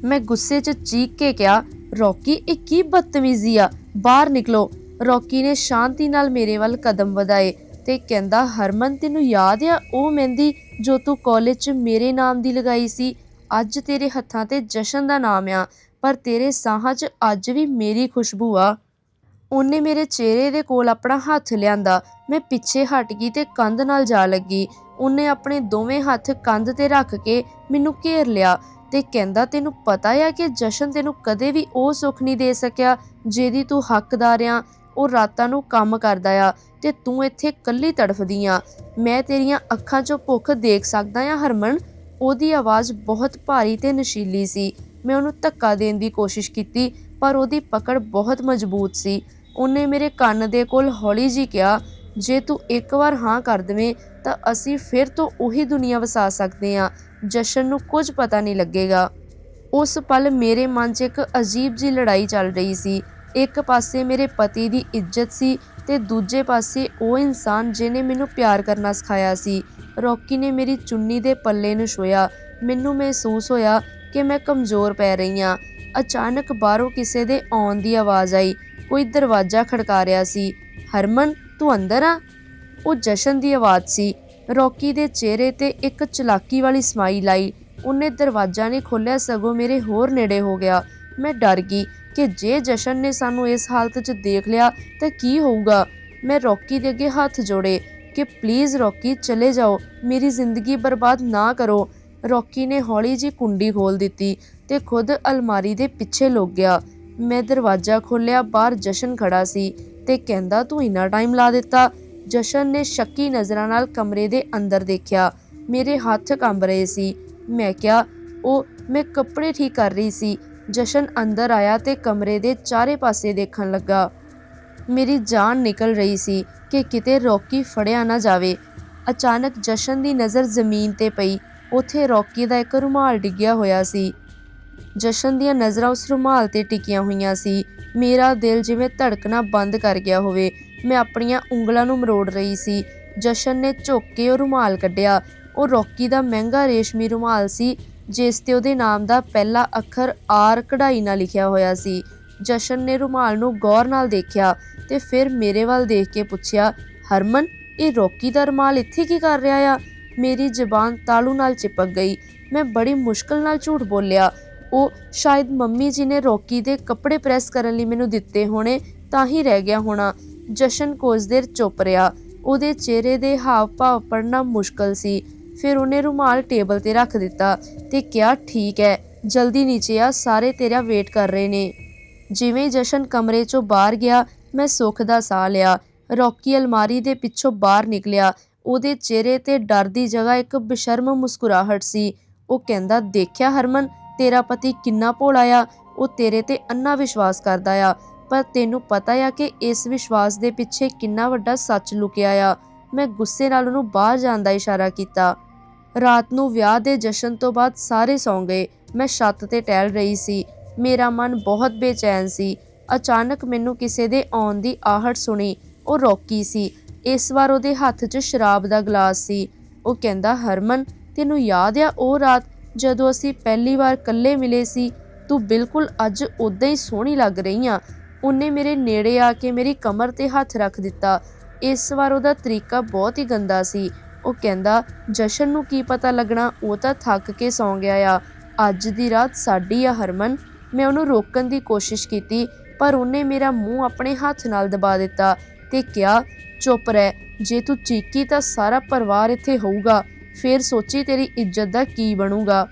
ਮੈਂ ਗੁੱਸੇ 'ਚ ਚੀਕ ਕੇ ਕਿਹਾ, ਰੌਕੀ, ਇਹ ਕੀ ਬਦਤਮੀਜ਼ੀ ਆ? ਬਾਹਰ ਨਿਕਲੋ। ਰੌਕੀ ਨੇ ਸ਼ਾਂਤੀ ਨਾਲ ਮੇਰੇ ਵੱਲ ਕਦਮ ਵਧਾਏ ਤੇ ਕਹਿੰਦਾ, ਹਰਮਨ, ਤੈਨੂੰ ਯਾਦ ਆ ਉਹ ਮਹਿੰਦੀ ਜੋ ਤੂੰ ਕਾਲਜ 'ਚ ਮੇਰੇ ਨਾਮ ਦੀ ਲਗਾਈ ਸੀ? ਅੱਜ ਤੇਰੇ ਹੱਥਾਂ ਤੇ ਜਸ਼ਨ ਦਾ ਨਾਮ ਆ, ਪਰ ਤੇਰੇ ਸਾਹਾਂ 'ਚ ਅੱਜ ਵੀ ਮੇਰੀ ਖੁਸ਼ਬੂ ਆ। ਉਹਨੇ ਮੇਰੇ ਚਿਹਰੇ ਦੇ ਕੋਲ ਆਪਣਾ ਹੱਥ ਲਿਆਂਦਾ। ਮੈਂ ਪਿੱਛੇ ਹਟ ਗਈ ਤੇ ਕੰਧ ਨਾਲ ਜਾ ਲੱਗੀ। ਉਹਨੇ ਆਪਣੇ ਦੋਵੇਂ ਹੱਥ ਕੰਧ ਤੇ ਰੱਖ ਕੇ ਮੈਨੂੰ ਘੇਰ ਲਿਆ ਤੇ ਕਹਿੰਦਾ, ਤੈਨੂੰ ਪਤਾ ਆ ਕਿ ਜਸ਼ਨ ਤੈਨੂੰ ਕਦੇ ਵੀ ਉਹ ਸੁੱਖ ਨਹੀਂ ਦੇ ਸਕਿਆ ਜਿਹਦੀ ਤੂੰ ਹੱਕਦਾਰ ਆ। ਉਹ ਰਾਤਾਂ ਨੂੰ ਕੰਮ ਕਰਦਾ ਆ ਤੇ ਤੂੰ ਇੱਥੇ ਇਕੱਲੀ ਤੜਫਦੀ ਆ। ਮੈਂ ਤੇਰੀਆਂ ਅੱਖਾਂ 'ਚੋਂ ਭੁੱਖ ਦੇਖ ਸਕਦਾ ਆ, ਹਰਮਨ। ਉਹਦੀ ਆਵਾਜ਼ ਬਹੁਤ ਭਾਰੀ ਤੇ ਨਸ਼ੀਲੀ ਸੀ। ਮੈਂ ਉਹਨੂੰ ਧੱਕਾ ਦੇਣ ਦੀ ਕੋਸ਼ਿਸ਼ ਕੀਤੀ, ਪਰ ਉਹਦੀ ਪਕੜ ਬਹੁਤ ਮਜ਼ਬੂਤ ਸੀ। ਉਹਨੇ ਮੇਰੇ ਕੰਨ ਦੇ ਕੋਲ ਹੌਲੀ ਜੀ ਕਿਹਾ, ਜੇ ਤੂੰ ਇੱਕ ਵਾਰ ਹਾਂ ਕਰ ਦਵੇਂ, ਤਾਂ ਅਸੀਂ ਫਿਰ ਤੋਂ ਉਹੀ ਦੁਨੀਆ ਵਸਾ ਸਕਦੇ ਹਾਂ, ਜਸ਼ਨ ਨੂੰ ਕੁਝ ਪਤਾ ਨਹੀਂ ਲੱਗੇਗਾ। ਉਸ ਪਲ ਮੇਰੇ ਮਨ 'ਚ ਇੱਕ ਅਜੀਬ ਜੀ ਲੜਾਈ ਚੱਲ ਰਹੀ ਸੀ। ਇੱਕ ਪਾਸੇ ਮੇਰੇ ਪਤੀ ਦੀ ਇੱਜ਼ਤ ਸੀ ਤੇ ਦੂਜੇ ਪਾਸੇ ਉਹ ਇਨਸਾਨ ਜਿਹਨੇ ਮੈਨੂੰ ਪਿਆਰ ਕਰਨਾ ਸਿਖਾਇਆ ਸੀ। ਰੌਕੀ ਨੇ ਮੇਰੀ ਚੁੰਨੀ ਦੇ ਪੱਲੇ ਨੂੰ ਛੋਇਆ ਮੈਨੂੰ ਮਹਿਸੂਸ ਹੋਇਆ ਕਿ ਮੈਂ ਕਮਜ਼ੋਰ ਪੈ ਰਹੀ ਹਾਂ। ਅਚਾਨਕ ਬਾਹਰੋਂ ਕਿਸੇ ਦੇ ਆਉਣ ਦੀ ਆਵਾਜ਼ ਆਈ। ਕੋਈ ਦਰਵਾਜ਼ਾ ਖੜਕਾ ਰਿਹਾ ਸੀ। ਹਰਮਨ, ਤੂੰ ਅੰਦਰ ਆ? ਉਹ ਜਸ਼ਨ ਦੀ ਆਵਾਜ਼ ਸੀ। ਰੌਕੀ ਦੇ ਚਿਹਰੇ ਤੇ ਇੱਕ ਚਲਾਕੀ ਵਾਲੀ ਸਮਾਈਲ ਆਈ। ਉਹਨੇ ਦਰਵਾਜ਼ਾ ਨਹੀਂ ਖੋਲ੍ਹਿਆ, ਸਗੋਂ ਮੇਰੇ ਹੋਰ ਨੇੜੇ ਹੋ ਗਿਆ। ਮੈਂ ਡਰ ਗਈ ਕਿ ਜੇ ਜਸ਼ਨ ਨੇ ਸਾਨੂੰ ਇਸ ਹਾਲਤ 'ਚ ਦੇਖ ਲਿਆ ਤਾਂ ਕੀ ਹੋਊਗਾ। ਮੈਂ ਰੌਕੀ ਦੇ ਅੱਗੇ ਹੱਥ ਜੋੜੇ ਕਿ, ਪਲੀਜ਼ ਰੌਕੀ, ਚਲੇ ਜਾਓ। ਮੇਰੀ ਜ਼ਿੰਦਗੀ ਬਰਬਾਦ ਨਾ ਕਰੋ। ਰੌਕੀ ਨੇ ਹੌਲੀ ਜੀ ਕੁੰਡੀ ਖੋਲ ਦਿੱਤੀ ਤੇ ਖੁਦ ਅਲਮਾਰੀ ਦੇ ਪਿੱਛੇ ਲੁਕ ਗਿਆ। ਮੈਂ ਦਰਵਾਜ਼ਾ ਖੋਲ੍ਹਿਆ, ਬਾਹਰ ਜਸ਼ਨ ਖੜਾ ਸੀ ਤੇ ਕਹਿੰਦਾ, ਤੂੰ ਇੰਨਾ ਟਾਈਮ ਲਾ ਦਿੱਤਾ? ਜਸ਼ਨ ਨੇ ਸ਼ੱਕੀ ਨਜ਼ਰਾਂ ਨਾਲ ਕਮਰੇ ਦੇ ਅੰਦਰ ਦੇਖਿਆ। ਮੇਰੇ ਹੱਥ ਕੰਬ ਰਹੇ ਸੀ। ਮੈਂ ਕਿਹਾ, ਉਹ, ਮੈਂ ਕੱਪੜੇ ਠੀਕ ਕਰ ਰਹੀ ਸੀ। ਜਸ਼ਨ ਅੰਦਰ ਆਇਆ ਤੇ ਕਮਰੇ ਦੇ ਚਾਰੇ ਪਾਸੇ ਦੇਖਣ ਲੱਗਾ। ਮੇਰੀ ਜਾਨ ਨਿਕਲ ਰਹੀ ਸੀ ਕਿ ਕਿਤੇ ਰੌਕੀ ਫੜਿਆ ਨਾ ਜਾਵੇ। ਅਚਾਨਕ ਜਸ਼ਨ ਦੀ ਨਜ਼ਰ ਜ਼ਮੀਨ ਤੇ ਪਈ। ਉਥੇ ਰੌਕੀ ਦਾ ਇੱਕ ਰੁਮਾਲ ਡਿੱਗਿਆ ਹੋਇਆ ਸੀ। ਜਸ਼ਨ ਦੀਆਂ ਨਜ਼ਰਾਂ ਉਸ ਰੁਮਾਲ ਤੇ ਟਿਕੀਆਂ ਹੋਈਆਂ ਸੀ। ਮੇਰਾ ਦਿਲ ਜਿਵੇਂ ਧੜਕਣਾ ਬੰਦ ਕਰ ਗਿਆ ਹੋਵੇ, ਮੈਂ ਆਪਣੀਆਂ ਉਂਗਲਾਂ ਨੂੰ ਮਰੋੜ ਰਹੀ ਸੀ। ਜਸ਼ਨ ਨੇ ਝੁੱਕ ਕੇ ਉਹ ਰੁਮਾਲ ਕੱਢਿਆ। ਉਹ ਰੌਕੀ ਦਾ ਮਹਿੰਗਾ ਰੇਸ਼ਮੀ ਰੁਮਾਲ ਸੀ, ਜਿਸ ਤੇ ਉਹਦੇ ਨਾਮ ਦਾ ਪਹਿਲਾ ਅੱਖਰ ਆਰ ਕਢਾਈ ਨਾਲ ਲਿਖਿਆ ਹੋਇਆ ਸੀ। ਜਸ਼ਨ ਨੇ ਰੁਮਾਲ ਨੂੰ ਗੌਰ ਨਾਲ ਦੇਖਿਆ ਤੇ ਫਿਰ ਮੇਰੇ ਵੱਲ ਦੇਖ ਕੇ ਪੁੱਛਿਆ, ਹਰਮਨ, ਇਹ ਰੌਕੀ ਦਾ ਰੁਮਾਲ ਇੱਥੇ ਕੀ ਕਰ ਰਿਹਾ ਆ? ਮੇਰੀ ਜ਼ਬਾਨ ਤਾਲੂ ਨਾਲ ਚਿਪਕ ਗਈ। ਮੈਂ ਬੜੀ ਮੁਸ਼ਕਲ ਨਾਲ ਝੂਠ ਬੋਲਿਆ। ਉਹ ਸ਼ਾਇਦ ਮੰਮੀ ਜੀ ਨੇ ਰੌਕੀ ਦੇ ਕੱਪੜੇ ਪ੍ਰੈਸ ਕਰਨ ਲਈ ਮੈਨੂੰ ਦਿੱਤੇ ਹੋਣੇ, ਤਾਂ ਹੀ ਰਹਿ ਗਿਆ ਹੋਣਾ। ਜਸ਼ਨ ਕੁਝ ਦੇਰ ਚੁੱਪ ਰਿਹਾ। ਉਹਦੇ ਚਿਹਰੇ ਦੇ ਹਾਵ ਭਾਵ ਪੜਨਾ ਮੁਸ਼ਕਲ ਸੀ। ਫਿਰ ਉਹਨੇ ਰੁਮਾਲ ਟੇਬਲ ਤੇ ਰੱਖ ਦਿੱਤਾ ਤੇ ਕਿਹਾ, ਠੀਕ ਹੈ, ਜਲਦੀ ਨੀਚੇ ਆ, ਸਾਰੇ ਤੇਰਾ ਵੇਟ ਕਰ ਰਹੇ ਨੇ। ਜਿਵੇਂ ਜਸ਼ਨ ਕਮਰੇ ਚੋਂ ਬਾਹਰ ਗਿਆ, ਮੈਂ ਸੁੱਖ ਦਾ ਸਾਹ ਲਿਆ। ਰੌਕੀ ਅਲਮਾਰੀ ਦੇ ਪਿੱਛੋਂ ਬਾਹਰ ਨਿਕਲਿਆ। ਉਹਦੇ ਚਿਹਰੇ ਤੇ ਡਰ ਦੀ ਜਗ੍ਹਾ ਇੱਕ ਬੇਸ਼ਰਮ ਮੁਸਕਰਾਹਟ ਸੀ। ਉਹ ਕਹਿੰਦਾ, ਦੇਖਿਆ ਹਰਮਨ ਤੇਰਾ ਪਤੀ ਕਿੰਨਾ ਭੋਲਾ ਆ, ਉਹ ਤੇਰੇ ਤੇ ਅੰਨਾ ਵਿਸ਼ਵਾਸ ਕਰਦਾ ਆ। ਪਰ ਤੈਨੂੰ ਪਤਾ ਆ ਕਿ ਇਸ ਵਿਸ਼ਵਾਸ ਦੇ ਪਿੱਛੇ ਕਿੰਨਾ ਵੱਡਾ ਸੱਚ ਲੁਕਿਆ ਆ। ਮੈਂ ਗੁੱਸੇ ਨਾਲ ਉਹਨੂੰ ਬਾਹਰ ਜਾਣ ਦਾ ਇਸ਼ਾਰਾ ਕੀਤਾ। ਰਾਤ ਨੂੰ ਵਿਆਹ ਦੇ ਜਸ਼ਨ ਤੋਂ ਬਾਅਦ ਸਾਰੇ ਸੌਂ ਗਏ। ਮੈਂ ਛੱਤ ਤੇ ਟਹਿਲ ਰਹੀ ਸੀ। ਮੇਰਾ ਮਨ ਬਹੁਤ ਬੇਚੈਨ ਸੀ। ਅਚਾਨਕ ਮੈਨੂੰ ਕਿਸੇ ਦੇ ਆਉਣ ਦੀ ਆਹਟ ਸੁਣੀ। ਉਹ ਰੋਕੀ ਸੀ। ਇਸ ਵਾਰ ਉਹਦੇ ਹੱਥ 'ਚ ਸ਼ਰਾਬ ਦਾ ਗਲਾਸ ਸੀ। ਉਹ ਕਹਿੰਦਾ, ਹਰਮਨ, ਤੈਨੂੰ ਯਾਦ ਆ ਉਹ ਰਾਤ ਜਦੋਂ ਅਸੀਂ ਪਹਿਲੀ ਵਾਰ ਇਕੱਲੇ ਮਿਲੇ ਸੀ, ਤੂੰ ਬਿਲਕੁਲ ਅੱਜ ਉਦਾਂ ਹੀ ਸੋਹਣੀ ਲੱਗ ਰਹੀ ਆ। ਉਹਨੇ ਮੇਰੇ ਨੇੜੇ ਆ ਕੇ ਮੇਰੀ ਕਮਰ ਤੇ ਹੱਥ ਰੱਖ ਦਿੱਤਾ। ਇਸ ਵਾਰ ਉਹਦਾ ਤਰੀਕਾ ਬਹੁਤ ਹੀ ਗੰਦਾ ਸੀ। ਉਹ ਕਹਿੰਦਾ, ਜਸ਼ਨ ਨੂੰ ਕੀ ਪਤਾ ਲੱਗਣਾ, ਉਹ ਤਾਂ ਥੱਕ ਕੇ ਸੌਂ ਗਿਆ ਆ। ਅੱਜ ਦੀ ਰਾਤ ਸਾਡੀ ਆ ਹਰਮਨ। ਮੈਂ ਉਹਨੂੰ ਰੋਕਣ ਦੀ ਕੋਸ਼ਿਸ਼ ਕੀਤੀ, ਪਰ ਉਹਨੇ ਮੇਰਾ ਮੂੰਹ ਆਪਣੇ ਹੱਥ ਨਾਲ ਦਬਾ ਦਿੱਤਾ ਤੇ ਕਿਹਾ, ਚੁੱਪ ਰਹਿ, ਜੇ ਤੂੰ ਚੀਕੀ ਤਾਂ ਸਾਰਾ ਪਰਿਵਾਰ ਇੱਥੇ ਹੋਊਗਾ। ਫੇਰ ਸੋਚੀ ਤੇਰੀ ਇੱਜ਼ਤ ਦਾ ਕੀ ਬਣੂਗਾ?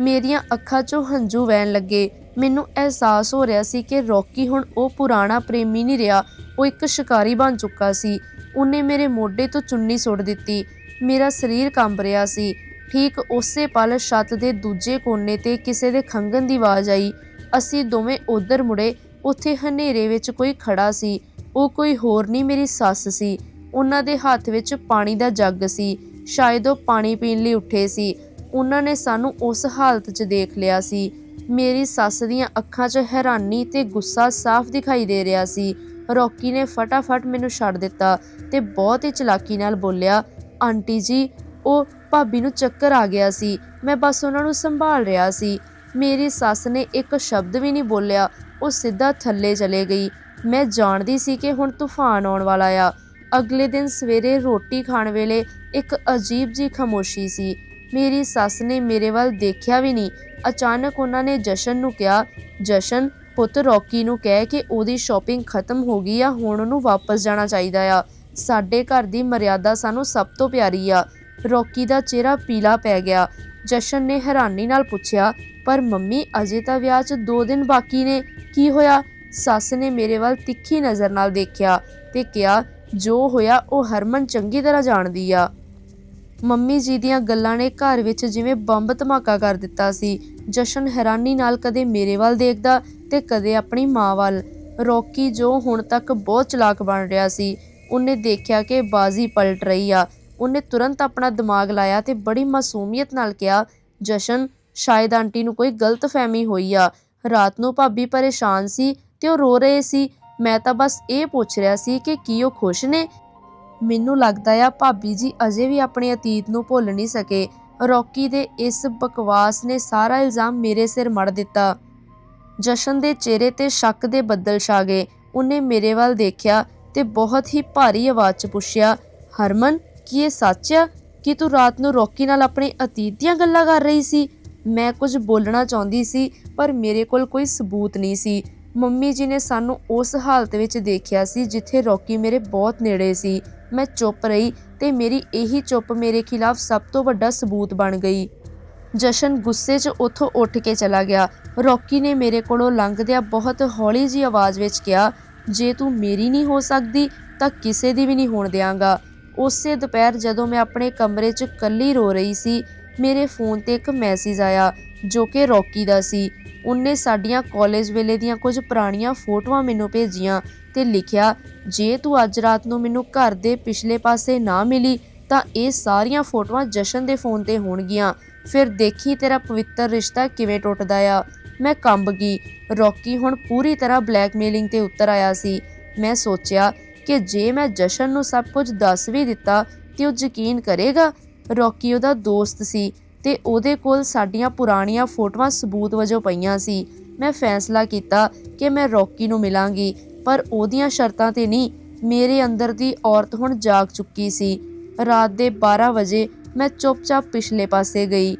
ਮੇਰੀਆਂ ਅੱਖਾਂ 'ਚੋਂ ਹੰਝੂ ਵਹਿਣ ਲੱਗੇ। ਮੈਨੂੰ ਅਹਿਸਾਸ ਹੋ ਰਿਹਾ ਸੀ ਕਿ ਰੌਕੀ ਹੁਣ ਉਹ ਪੁਰਾਣਾ ਪ੍ਰੇਮੀ ਨਹੀਂ ਰਿਹਾ। ਉਹ ਇੱਕ ਸ਼ਿਕਾਰੀ ਬਣ ਚੁੱਕਾ ਸੀ। ਉਹਨੇ ਮੇਰੇ ਮੋਢੇ ਤੋਂ ਚੁੰਨੀ ਸੁੱਟ ਦਿੱਤੀ। ਮੇਰਾ ਸਰੀਰ ਕੰਬ ਰਿਹਾ ਸੀ। ਠੀਕ ਉਸੇ ਪਲ ਛੱਤ ਦੇ ਦੂਜੇ ਕੋਨੇ ਤੇ ਕਿਸੇ ਦੇ ਖੰਗਣ ਦੀ ਆਵਾਜ਼ ਆਈ। ਅਸੀਂ ਦੋਵੇਂ ਉਧਰ ਮੁੜੇ। ਉੱਥੇ ਹਨੇਰੇ ਵਿੱਚ ਕੋਈ ਖੜਾ ਸੀ। ਉਹ ਕੋਈ ਹੋਰ ਨਹੀਂ ਮੇਰੀ ਸੱਸ ਸੀ। ਉਹਨਾਂ ਦੇ ਹੱਥ ਵਿੱਚ ਪਾਣੀ ਦਾ ਜੱਗ ਸੀ। ਸ਼ਾਇਦ ਉਹ ਪਾਣੀ ਪੀਣ ਲਈ ਉੱਠੇ ਸੀ। ਉਹਨਾਂ ਨੇ ਸਾਨੂੰ ਉਸ ਹਾਲਤ 'ਚ ਦੇਖ ਲਿਆ ਸੀ। ਮੇਰੀ ਸੱਸ ਦੀਆਂ ਅੱਖਾਂ 'ਚ ਹੈਰਾਨੀ ਤੇ ਗੁੱਸਾ ਸਾਫ਼ ਦਿਖਾਈ ਦੇ ਰਿਹਾ ਸੀ। ਰੌਕੀ ਨੇ ਫਟਾਫਟ ਮੈਨੂੰ ਛੱਡ ਦਿੱਤਾ ਤੇ ਬਹੁਤ ਹੀ ਚਲਾਕੀ ਨਾਲ ਬੋਲਿਆ, ਆਂਟੀ ਜੀ, ਉਹ ਭਾਬੀ ਨੂੰ ਚੱਕਰ ਆ ਗਿਆ ਸੀ। ਮੈਂ ਬਸ ਉਹਨਾਂ ਨੂੰ ਸੰਭਾਲ ਰਿਹਾ ਸੀ। ਮੇਰੀ ਸੱਸ ਨੇ ਇੱਕ ਸ਼ਬਦ ਵੀ ਨਹੀਂ ਬੋਲਿਆ। ਉਹ ਸਿੱਧਾ ਥੱਲੇ ਚਲੇ ਗਈ। ਮੈਂ ਜਾਣਦੀ ਸੀ ਕਿ ਹੁਣ ਤੂਫਾਨ ਆਉਣ ਵਾਲਾ ਆ। ਅਗਲੇ ਦਿਨ ਸਵੇਰੇ ਰੋਟੀ ਖਾਣ ਵੇਲੇ ਇੱਕ ਅਜੀਬ ਜੀ ਖਾਮੋਸ਼ੀ ਸੀ। ਮੇਰੀ ਸੱਸ ਨੇ ਮੇਰੇ ਵੱਲ ਦੇਖਿਆ ਵੀ ਨਹੀਂ। ਅਚਾਨਕ ਉਹਨਾਂ ਨੇ ਜਸ਼ਨ ਨੂੰ ਕਿਹਾ, ਜਸ਼ਨ, ਪੁੱਤ ਰੌਕੀ ਨੂੰ ਕਹਿ ਕਿ ਉਹਦੀ ਸ਼ਾਪਿੰਗ ਖਤਮ ਹੋ ਗਈ ਆ, ਹੁਣ ਉਹਨੂੰ ਵਾਪਸ ਜਾਣਾ ਚਾਹੀਦਾ ਆ। ਸਾਡੇ ਘਰ ਦੀ ਮਰਿਆਦਾ ਸਾਨੂੰ ਸਭ ਤੋਂ ਪਿਆਰੀ ਆ। ਰੌਕੀ ਦਾ ਚਿਹਰਾ ਪੀਲਾ ਪੈ ਗਿਆ। ਜਸ਼ਨ ਨੇ ਹੈਰਾਨੀ ਨਾਲ ਪੁੱਛਿਆ, ਪਰ ਮੰਮੀ, ਅਜੇ ਤਾਂ ਵਿਆਹ 'ਚ 2 ਦਿਨ ਬਾਕੀ ਨੇ। ਕੀ ਹੋਇਆ? ਸੱਸ ਨੇ ਮੇਰੇ ਵੱਲ ਤਿੱਖੀ ਨਜ਼ਰ ਨਾਲ ਦੇਖਿਆ ਤੇ ਕਿਹਾ, ਜੋ ਹੋਇਆ, ਉਹ ਹਰਮਨ ਚੰਗੀ ਤਰ੍ਹਾਂ ਜਾਣਦੀ ਆ। ਮੰਮੀ ਜੀ ਦੀਆਂ ਗੱਲਾਂ ਨੇ ਘਰ ਵਿੱਚ ਜਿਵੇਂ ਬੰਬ ਧਮਾਕਾ ਕਰ ਦਿੱਤਾ ਸੀ। ਜਸ਼ਨ ਹੈਰਾਨੀ ਨਾਲ ਕਦੇ ਮੇਰੇ ਵੱਲ ਦੇਖਦਾ ਤੇ ਕਦੇ ਆਪਣੀ ਮਾਂ ਵੱਲ। ਰੌਕੀ ਜੋ ਹੁਣ ਤੱਕ ਬਹੁਤ ਚਲਾਕ ਬਣ ਰਿਹਾ ਸੀ, ਉਹਨੇ ਦੇਖਿਆ ਕਿ ਬਾਜ਼ੀ ਪਲਟ ਰਹੀ ਆ। ਉਹਨੇ ਤੁਰੰਤ ਆਪਣਾ ਦਿਮਾਗ ਲਾਇਆ ਤੇ ਬੜੀ ਮਾਸੂਮੀਅਤ ਨਾਲ ਕਿਹਾ, ਜਸ਼ਨ, ਸ਼ਾਇਦ ਆਂਟੀ ਨੂੰ ਕੋਈ ਗਲਤਫਹਿਮੀ ਹੋਈ ਆ। ਰਾਤ ਨੂੰ ਭਾਬੀ ਪਰੇਸ਼ਾਨ ਸੀ ਤੇ ਉਹ ਰੋ ਰਹੇ ਸੀ। ਮੈਂ ਤਾਂ ਬਸ ਇਹ ਪੁੱਛ ਰਿਹਾ ਸੀ ਕਿ ਕੀ ਉਹ ਖੁਸ਼ ਨੇ? ਮੈਨੂੰ ਲੱਗਦਾ ਆ ਭਾਬੀ ਜੀ ਅਜੇ ਵੀ ਆਪਣੇ ਅਤੀਤ ਨੂੰ ਭੁੱਲ ਨਹੀਂ ਸਕੇ। ਰੌਕੀ ਦੇ ਇਸ ਬਕਵਾਸ ਨੇ ਸਾਰਾ ਇਲਜ਼ਾਮ ਮੇਰੇ ਸਿਰ ਮੜ ਦਿੱਤਾ। ਜਸ਼ਨ ਦੇ ਚਿਹਰੇ ਤੇ ਸ਼ੱਕ ਦੇ ਬੱਦਲ ਛਾ ਗਏ। ਉਹਨੇ ਮੇਰੇ ਵੱਲ ਦੇਖਿਆ ਤੇ ਬਹੁਤ ਹੀ ਭਾਰੀ ਆਵਾਜ਼ 'ਚ ਪੁੱਛਿਆ, ਹਰਮਨ, ਕੀ ਇਹ ਸੱਚ ਆ? ਕਿ ਤੂੰ ਰਾਤ ਨੂੰ ਰੌਕੀ ਨਾਲ ਆਪਣੇ ਅਤੀਤ ਦੀਆਂ ਗੱਲਾਂ ਕਰ ਰਹੀ ਸੀ? ਮੈਂ ਕੁਝ ਬੋਲਣਾ ਚਾਹੁੰਦੀ ਸੀ, ਪਰ ਮੇਰੇ ਕੋਲ ਕੋਈ ਸਬੂਤ ਨਹੀਂ ਸੀ। ਮੰਮੀ ਜੀ ਨੇ ਸਾਨੂੰ ਉਸ ਹਾਲਤ ਵਿੱਚ ਦੇਖਿਆ ਸੀ ਜਿੱਥੇ ਰੌਕੀ ਮੇਰੇ ਬਹੁਤ ਨੇੜੇ ਸੀ। ਮੈਂ ਚੁੱਪ ਰਹੀ ਤੇ ਮੇਰੀ ਇਹੀ ਚੁੱਪ ਮੇਰੇ ਖਿਲਾਫ ਸਭ ਤੋਂ ਵੱਡਾ ਸਬੂਤ ਬਣ ਗਈ। ਜਸ਼ਨ ਗੁੱਸੇ 'ਚ ਉੱਥੋਂ ਉੱਠ ਕੇ ਚਲਾ ਗਿਆ। ਰੌਕੀ ਨੇ ਮੇਰੇ ਕੋਲੋਂ ਲੰਘਦਿਆਂ ਬਹੁਤ ਹੌਲੀ ਜਿਹੀ ਆਵਾਜ਼ ਵਿੱਚ ਕਿਹਾ, ਜੇ ਤੂੰ ਮੇਰੀ ਨਹੀਂ ਹੋ ਸਕਦੀ, ਤਾਂ ਕਿਸੇ ਦੀ ਵੀ ਨਹੀਂ ਹੋਣ ਦਿਆਂਗਾ। ਉਸੇ ਦੁਪਹਿਰ ਜਦੋਂ ਮੈਂ ਆਪਣੇ ਕਮਰੇ 'ਚ ਇਕੱਲੀ ਰੋ ਰਹੀ ਸੀ, ਮੇਰੇ ਫੋਨ ਤੇ ਇੱਕ ਮੈਸੇਜ ਆਇਆ, ਜੋ ਕਿ ਰੌਕੀ ਦਾ ਸੀ। ਉਹਨੇ ਸਾਡੀਆਂ ਕਾਲਜ ਵੇਲੇ ਦੀਆਂ ਕੁਝ ਪੁਰਾਣੀਆਂ ਫੋਟੋਆਂ ਮੈਨੂੰ ਭੇਜੀਆਂ। ਤੇ ਲਿਖਿਆ, ਜੇ ਤੂੰ ਅੱਜ ਰਾਤ ਨੂੰ ਮੈਨੂੰ ਘਰ ਦੇ ਪਿਛਲੇ ਪਾਸੇ ਨਾ ਮਿਲੀ, ਤਾਂ ਇਹ ਸਾਰੀਆਂ ਫੋਟੋਆਂ ਜਸ਼ਨ ਦੇ ਫੋਨ ਤੇ ਹੋਣਗੀਆਂ। ਫਿਰ ਦੇਖੀ ਤੇਰਾ ਪਵਿੱਤਰ ਰਿਸ਼ਤਾ ਕਿਵੇਂ ਟੁੱਟਦਾ ਆ। ਮੈਂ ਕੰਬ ਗਈ। ਰੌਕੀ ਹੁਣ ਪੂਰੀ ਤਰ੍ਹਾਂ ਬਲੈਕਮੇਲਿੰਗ ਤੇ ਉਤਰ ਆਇਆ ਸੀ। ਮੈਂ ਸੋਚਿਆ ਕਿ ਜੇ ਮੈਂ ਜਸ਼ਨ ਨੂੰ ਸਭ ਕੁਝ ਦੱਸ ਵੀ ਦਿੱਤਾ, ਤੇ ਉਹ ਯਕੀਨ ਕਰੇਗਾ, ਰੌਕੀ ਉਹਦਾ ਦੋਸਤ ਸੀ ਤੇ ਉਹਦੇ ਕੋਲ ਸਾਡੀਆਂ ਪੁਰਾਣੀਆਂ ਫੋਟੋਆਂ ਸਬੂਤ ਵਜੋਂ ਪਈਆਂ ਸੀ। ਮੈਂ ਫੈਸਲਾ ਕੀਤਾ ਕਿ ਮੈਂ ਰੌਕੀ ਨੂੰ ਮਿਲਾਂਗੀ। ਪਰ ਉਹਦੀਆਂ ਸ਼ਰਤਾਂ ਤੇ ਨਹੀਂ, ਮੇਰੇ ਅੰਦਰ ਦੀ ਔਰਤ ਹੁਣ ਜਾਗ ਚੁੱਕੀ ਸੀ। ਰਾਤ ਦੇ 12 ਵਜੇ ਮੈਂ ਚੁੱਪਚਾਪ ਪਿਛਲੇ ਪਾਸੇ ਗਈ।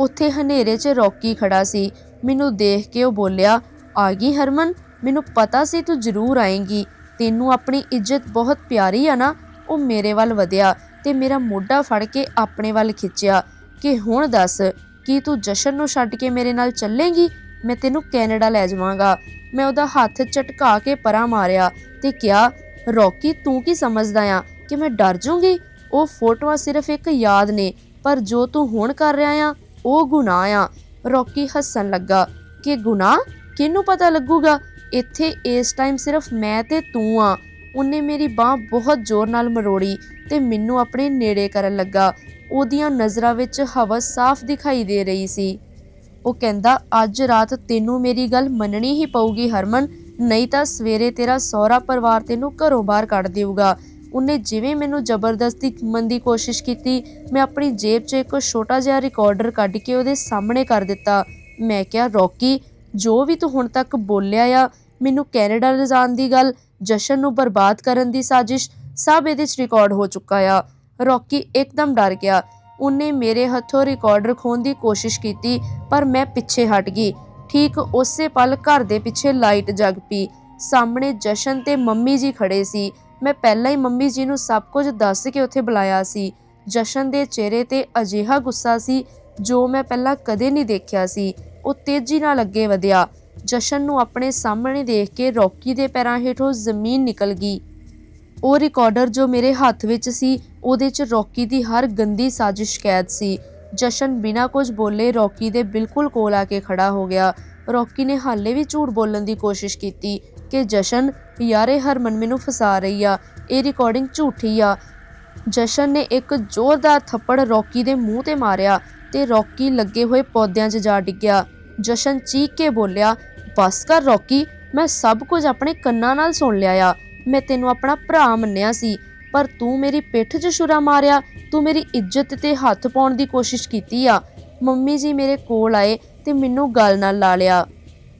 ਉੱਥੇ ਹਨੇਰੇ 'ਚ ਰੌਕੀ ਖੜਾ ਸੀ। ਮੈਨੂੰ ਦੇਖ ਕੇ ਉਹ ਬੋਲਿਆ, ਆ ਗਈ ਹਰਮਨ, ਮੈਨੂੰ ਪਤਾ ਸੀ ਤੂੰ ਜ਼ਰੂਰ ਆਏਂਗੀ। ਤੈਨੂੰ ਆਪਣੀ ਇੱਜ਼ਤ ਬਹੁਤ ਪਿਆਰੀ ਆ ਨਾ, ਉਹ ਮੇਰੇ ਵੱਲ ਵਧਿਆ ਤੇ ਮੇਰਾ ਮੋਢਾ ਫੜ ਕੇ ਆਪਣੇ ਵੱਲ ਖਿੱਚਿਆ। ਕਿ ਹੁਣ ਦੱਸ, ਕੀ ਤੂੰ ਜਸ਼ਨ ਨੂੰ ਛੱਡ ਕੇ ਮੇਰੇ ਨਾਲ ਚੱਲੇਂਗੀ? ਮੈਂ ਤੈਨੂੰ ਕੈਨੇਡਾ ਲੈ ਜਾਵਾਂਗਾ। ਮੈਂ ਉਹਦਾ ਹੱਥ ਝਟਕਾ ਕੇ ਪਰਾਂ ਮਾਰਿਆ ਤੇ ਕਿਹਾ, ਰੌਕੀ, ਤੂੰ ਕੀ ਸਮਝਦਾ ਆ ਕਿ ਮੈਂ ਡਰ ਜਾਊਂਗੀ? ਉਹ ਫੋਟੋਆਂ ਸਿਰਫ ਇੱਕ ਯਾਦ ਨੇ, ਪਰ ਜੋ ਤੂੰ ਹੁਣ ਕਰ ਰਿਹਾ ਆ, ਉਹ ਗੁਨਾਹ ਆ। ਰੌਕੀ ਹੱਸਣ ਲੱਗਾ, ਕਿ ਗੁਨਾਹ? ਕਿਹਨੂੰ ਪਤਾ ਲੱਗੂਗਾ? ਇੱਥੇ ਇਸ ਟਾਈਮ ਸਿਰਫ ਮੈਂ ਤੇ ਤੂੰ ਆ। ਉਹਨੇ ਮੇਰੀ ਬਾਹ ਬਹੁਤ ਜ਼ੋਰ ਨਾਲ ਮਰੋੜੀ ਤੇ ਮੈਨੂੰ ਆਪਣੇ ਨੇੜੇ ਕਰਨ ਲੱਗਾ। ਉਹਦੀਆਂ ਨਜ਼ਰਾਂ ਵਿੱਚ ਹਵਾ ਸਾਫ਼ ਦਿਖਾਈ ਦੇ ਰਹੀ ਸੀ। ਉਹ ਕਹਿੰਦਾ, ਅੱਜ ਰਾਤ ਤੈਨੂੰ ਮੇਰੀ ਗੱਲ ਮੰਨਣੀ ਹੀ ਪਊਗੀ, ਹਰਮਨ। ਨਹੀਂ ਤਾਂ ਸਵੇਰੇ ਤੇਰਾ ਸਹੁਰਾ ਪਰਿਵਾਰ ਤੈਨੂੰ ਘਰੋਂ ਬਾਹਰ ਕੱਢ ਦੇਊਗਾ। ਉਹਨੇ ਜਿਵੇਂ ਮੈਨੂੰ ਜ਼ਬਰਦਸਤੀ ਮੰਨ ਦੀ ਕੋਸ਼ਿਸ਼ ਕੀਤੀ, ਮੈਂ ਆਪਣੀ ਜੇਬ 'ਚ ਇੱਕ ਛੋਟਾ ਜਿਹਾ ਰਿਕਾਰਡਰ ਕੱਢ ਕੇ ਉਹਦੇ ਸਾਹਮਣੇ ਕਰ ਦਿੱਤਾ। ਮੈਂ ਕਿਹਾ, ਰੌਕੀ, ਜੋ ਵੀ ਤੂੰ ਹੁਣ ਤੱਕ ਬੋਲਿਆ ਆ, ਮੈਨੂੰ ਕੈਨੇਡਾ ਲਿਜਾਣ ਦੀ ਗੱਲ, ਜਸ਼ਨ ਨੂੰ ਬਰਬਾਦ ਕਰਨ ਦੀ ਸਾਜ਼ਿਸ਼, ਸਭ ਇਹਦੇ 'ਚ ਰਿਕਾਰਡ ਹੋ ਚੁੱਕਾ ਆ। ਰੌਕੀ ਇੱਕਦਮ ਡਰ ਗਿਆ। ਉਹਨੇ ਮੇਰੇ ਹੱਥੋਂ ਰਿਕਾਰਡਰ ਖੋਣ ਦੀ ਕੋਸ਼ਿਸ਼ ਕੀਤੀ, ਪਰ ਮੈਂ ਪਿੱਛੇ ਹਟ ਗਈ। ਠੀਕ ਉਸੇ ਪਲ ਘਰ ਦੇ ਪਿੱਛੇ ਲਾਈਟ ਜਗ ਪਈ। ਸਾਹਮਣੇ ਜਸ਼ਨ ਤੇ ਮੰਮੀ ਜੀ ਖੜੇ ਸੀ। ਮੈਂ ਪਹਿਲਾਂ ਹੀ ਮੰਮੀ ਜੀ ਨੂੰ ਸਭ ਕੁਝ ਦੱਸ ਕੇ ਉੱਥੇ ਬੁਲਾਇਆ ਸੀ। ਜਸ਼ਨ ਦੇ ਚਿਹਰੇ ਤੇ ਅਜਿਹਾ ਗੁੱਸਾ ਸੀ, ਜੋ ਮੈਂ ਪਹਿਲਾਂ ਕਦੇ ਨਹੀਂ ਦੇਖਿਆ ਸੀ। ਉਹ ਤੇਜ਼ੀ ਨਾਲ ਅੱਗੇ ਵਧਿਆ। ਜਸ਼ਨ ਨੂੰ ਆਪਣੇ ਸਾਹਮਣੇ ਦੇਖ ਕੇ ਰੌਕੀ ਦੇ ਪੈਰਾਂ ਹੇਠੋਂ ਜ਼ਮੀਨ ਨਿਕਲ ਗਈ। ਉਹ ਰਿਕਾਰਡਰ ਜੋ ਮੇਰੇ ਹੱਥ ਵਿੱਚ ਸੀ, ਉਹਦੇ 'ਚ ਰੌਕੀ ਦੀ ਹਰ ਗੰਦੀ ਸਾਜ਼ਿਸ਼ ਕੈਦ ਸੀ। ਜਸ਼ਨ ਬਿਨਾਂ ਕੁਝ ਬੋਲੇ ਰੌਕੀ ਦੇ ਬਿਲਕੁਲ ਕੋਲ ਆ ਕੇ ਖੜਾ ਹੋ ਗਿਆ। ਰੌਕੀ ਨੇ ਹਾਲੇ ਵੀ ਝੂਠ ਬੋਲਣ ਦੀ ਕੋਸ਼ਿਸ਼ ਕੀਤੀ ਕਿ ਜਸ਼ਨ, ਯਾਰੇ ਹਰਮਨ ਮੈਨੂੰ ਫਸਾ ਰਹੀ ਆ, ਇਹ ਰਿਕਾਰਡਿੰਗ ਝੂਠੀ ਆ। ਜਸ਼ਨ ਨੇ ਇੱਕ ਜ਼ੋਰਦਾਰ ਥੱਪੜ ਰੌਕੀ ਦੇ ਮੂੰਹ ਤੇ ਮਾਰਿਆ ਤੇ ਰੌਕੀ ਲੱਗੇ ਹੋਏ ਪੌਦਿਆਂ 'ਚ ਜਾ ਡਿੱਗਿਆ। ਜਸ਼ਨ ਚੀਕ ਕੇ ਬੋਲਿਆ, ਬਸ ਕਰ ਰੌਕੀ, ਮੈਂ ਸਭ ਕੁਝ ਆਪਣੇ ਕੰਨਾਂ ਨਾਲ ਸੁਣ ਲਿਆ ਆ। ਮੈਂ ਤੈਨੂੰ ਆਪਣਾ ਭਰਾ ਮੰਨਿਆ ਸੀ, ਪਰ ਤੂੰ ਮੇਰੀ ਪਿੱਠ 'ਚ ਛੁਰਾ ਮਾਰਿਆ, ਤੂੰ ਮੇਰੀ ਇੱਜ਼ਤ ਤੇ ਹੱਥ ਪਾਉਣ ਦੀ ਕੋਸ਼ਿਸ਼ ਕੀਤੀ ਆ। ਮੰਮੀ ਜੀ ਮੇਰੇ ਕੋਲ ਆਏ ਤੇ ਮੈਨੂੰ ਗੱਲ ਨਾਲ ਲਾ ਲਿਆ।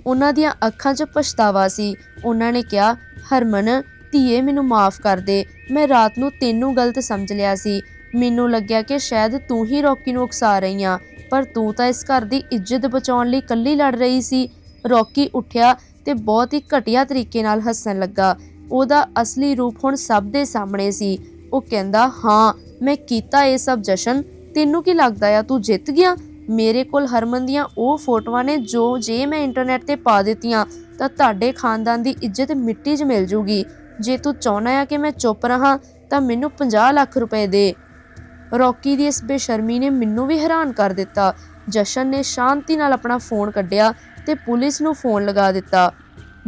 ਉਹਨਾਂ ਦੀਆਂ ਅੱਖਾਂ 'ਚ ਪਛਤਾਵਾ ਸੀ। ਉਹਨਾਂ ਨੇ ਕਿਹਾ, ਹਰਮਨ, ਧੀਏ ਮੈਨੂੰ ਮਾਫ ਕਰ ਦੇ। ਮੈਂ ਰਾਤ ਨੂੰ ਤੈਨੂੰ ਗਲਤ ਸਮਝ ਲਿਆ ਸੀ। ਮੈਨੂੰ ਲੱਗਿਆ ਕਿ ਸ਼ਾਇਦ ਤੂੰ ਹੀ ਰੌਕੀ ਨੂੰ ਉਕਸਾ ਰਹੀ ਆ, ਪਰ ਤੂੰ ਤਾਂ ਇਸ ਘਰ ਦੀ ਇੱਜ਼ਤ ਬਚਾਉਣ ਲਈ ਇਕੱਲੀ ਲੜ ਰਹੀ ਸੀ। ਰੌਕੀ ਉੱਠਿਆ ਤੇ ਬਹੁਤ ਹੀ ਘਟੀਆ ਤਰੀਕੇ ਨਾਲ ਹੱਸਣ ਲੱਗਾ। ਉਹਦਾ ਅਸਲੀ ਰੂਪ ਹੁਣ ਸਭ ਦੇ ਸਾਹਮਣੇ ਸੀ। ਉਹ ਕਹਿੰਦਾ, ਹਾਂ, ਮੈਂ ਕੀਤਾ ਇਹ ਸਭ ਜਸ਼ਨ। ਤੈਨੂੰ ਕੀ ਲੱਗਦਾ ਆ? ਤੂੰ ਜਿੱਤ ਗਿਆ? ਮੇਰੇ ਕੋਲ ਹਰਮਨ ਦੀਆਂ ਉਹ ਫੋਟੋਆਂ ਨੇ ਜੋ ਜੇ ਮੈਂ ਇੰਟਰਨੈਟ ਤੇ ਪਾ ਦਿੱਤੀਆਂ, ਤਾਂ ਤੁਹਾਡੇ ਖਾਨਦਾਨ ਦੀ ਇੱਜ਼ਤ ਮਿੱਟੀ 'ਚ ਮਿਲ ਜੂਗੀ। ਜੇ ਤੂੰ ਚਾਹਨਾ ਆ ਕਿ ਮੈਂ ਚੁੱਪ ਰਹਾ, ਤਾਂ ਮੈਨੂੰ 50 ਲੱਖ ਰੁਪਏ ਦੇ। ਰੌਕੀ ਦੀ ਇਸ ਬੇਸ਼ਰਮੀ ਨੇ ਮੈਨੂੰ ਵੀ ਹੈਰਾਨ ਕਰ ਦਿੱਤਾ। ਜਸ਼ਨ ਨੇ ਸ਼ਾਂਤੀ ਨਾਲ ਆਪਣਾ ਫੋਨ ਕੱਢਿਆ ਤੇ ਪੁਲਿਸ ਨੂੰ ਫੋਨ ਲਗਾ ਦਿੱਤਾ।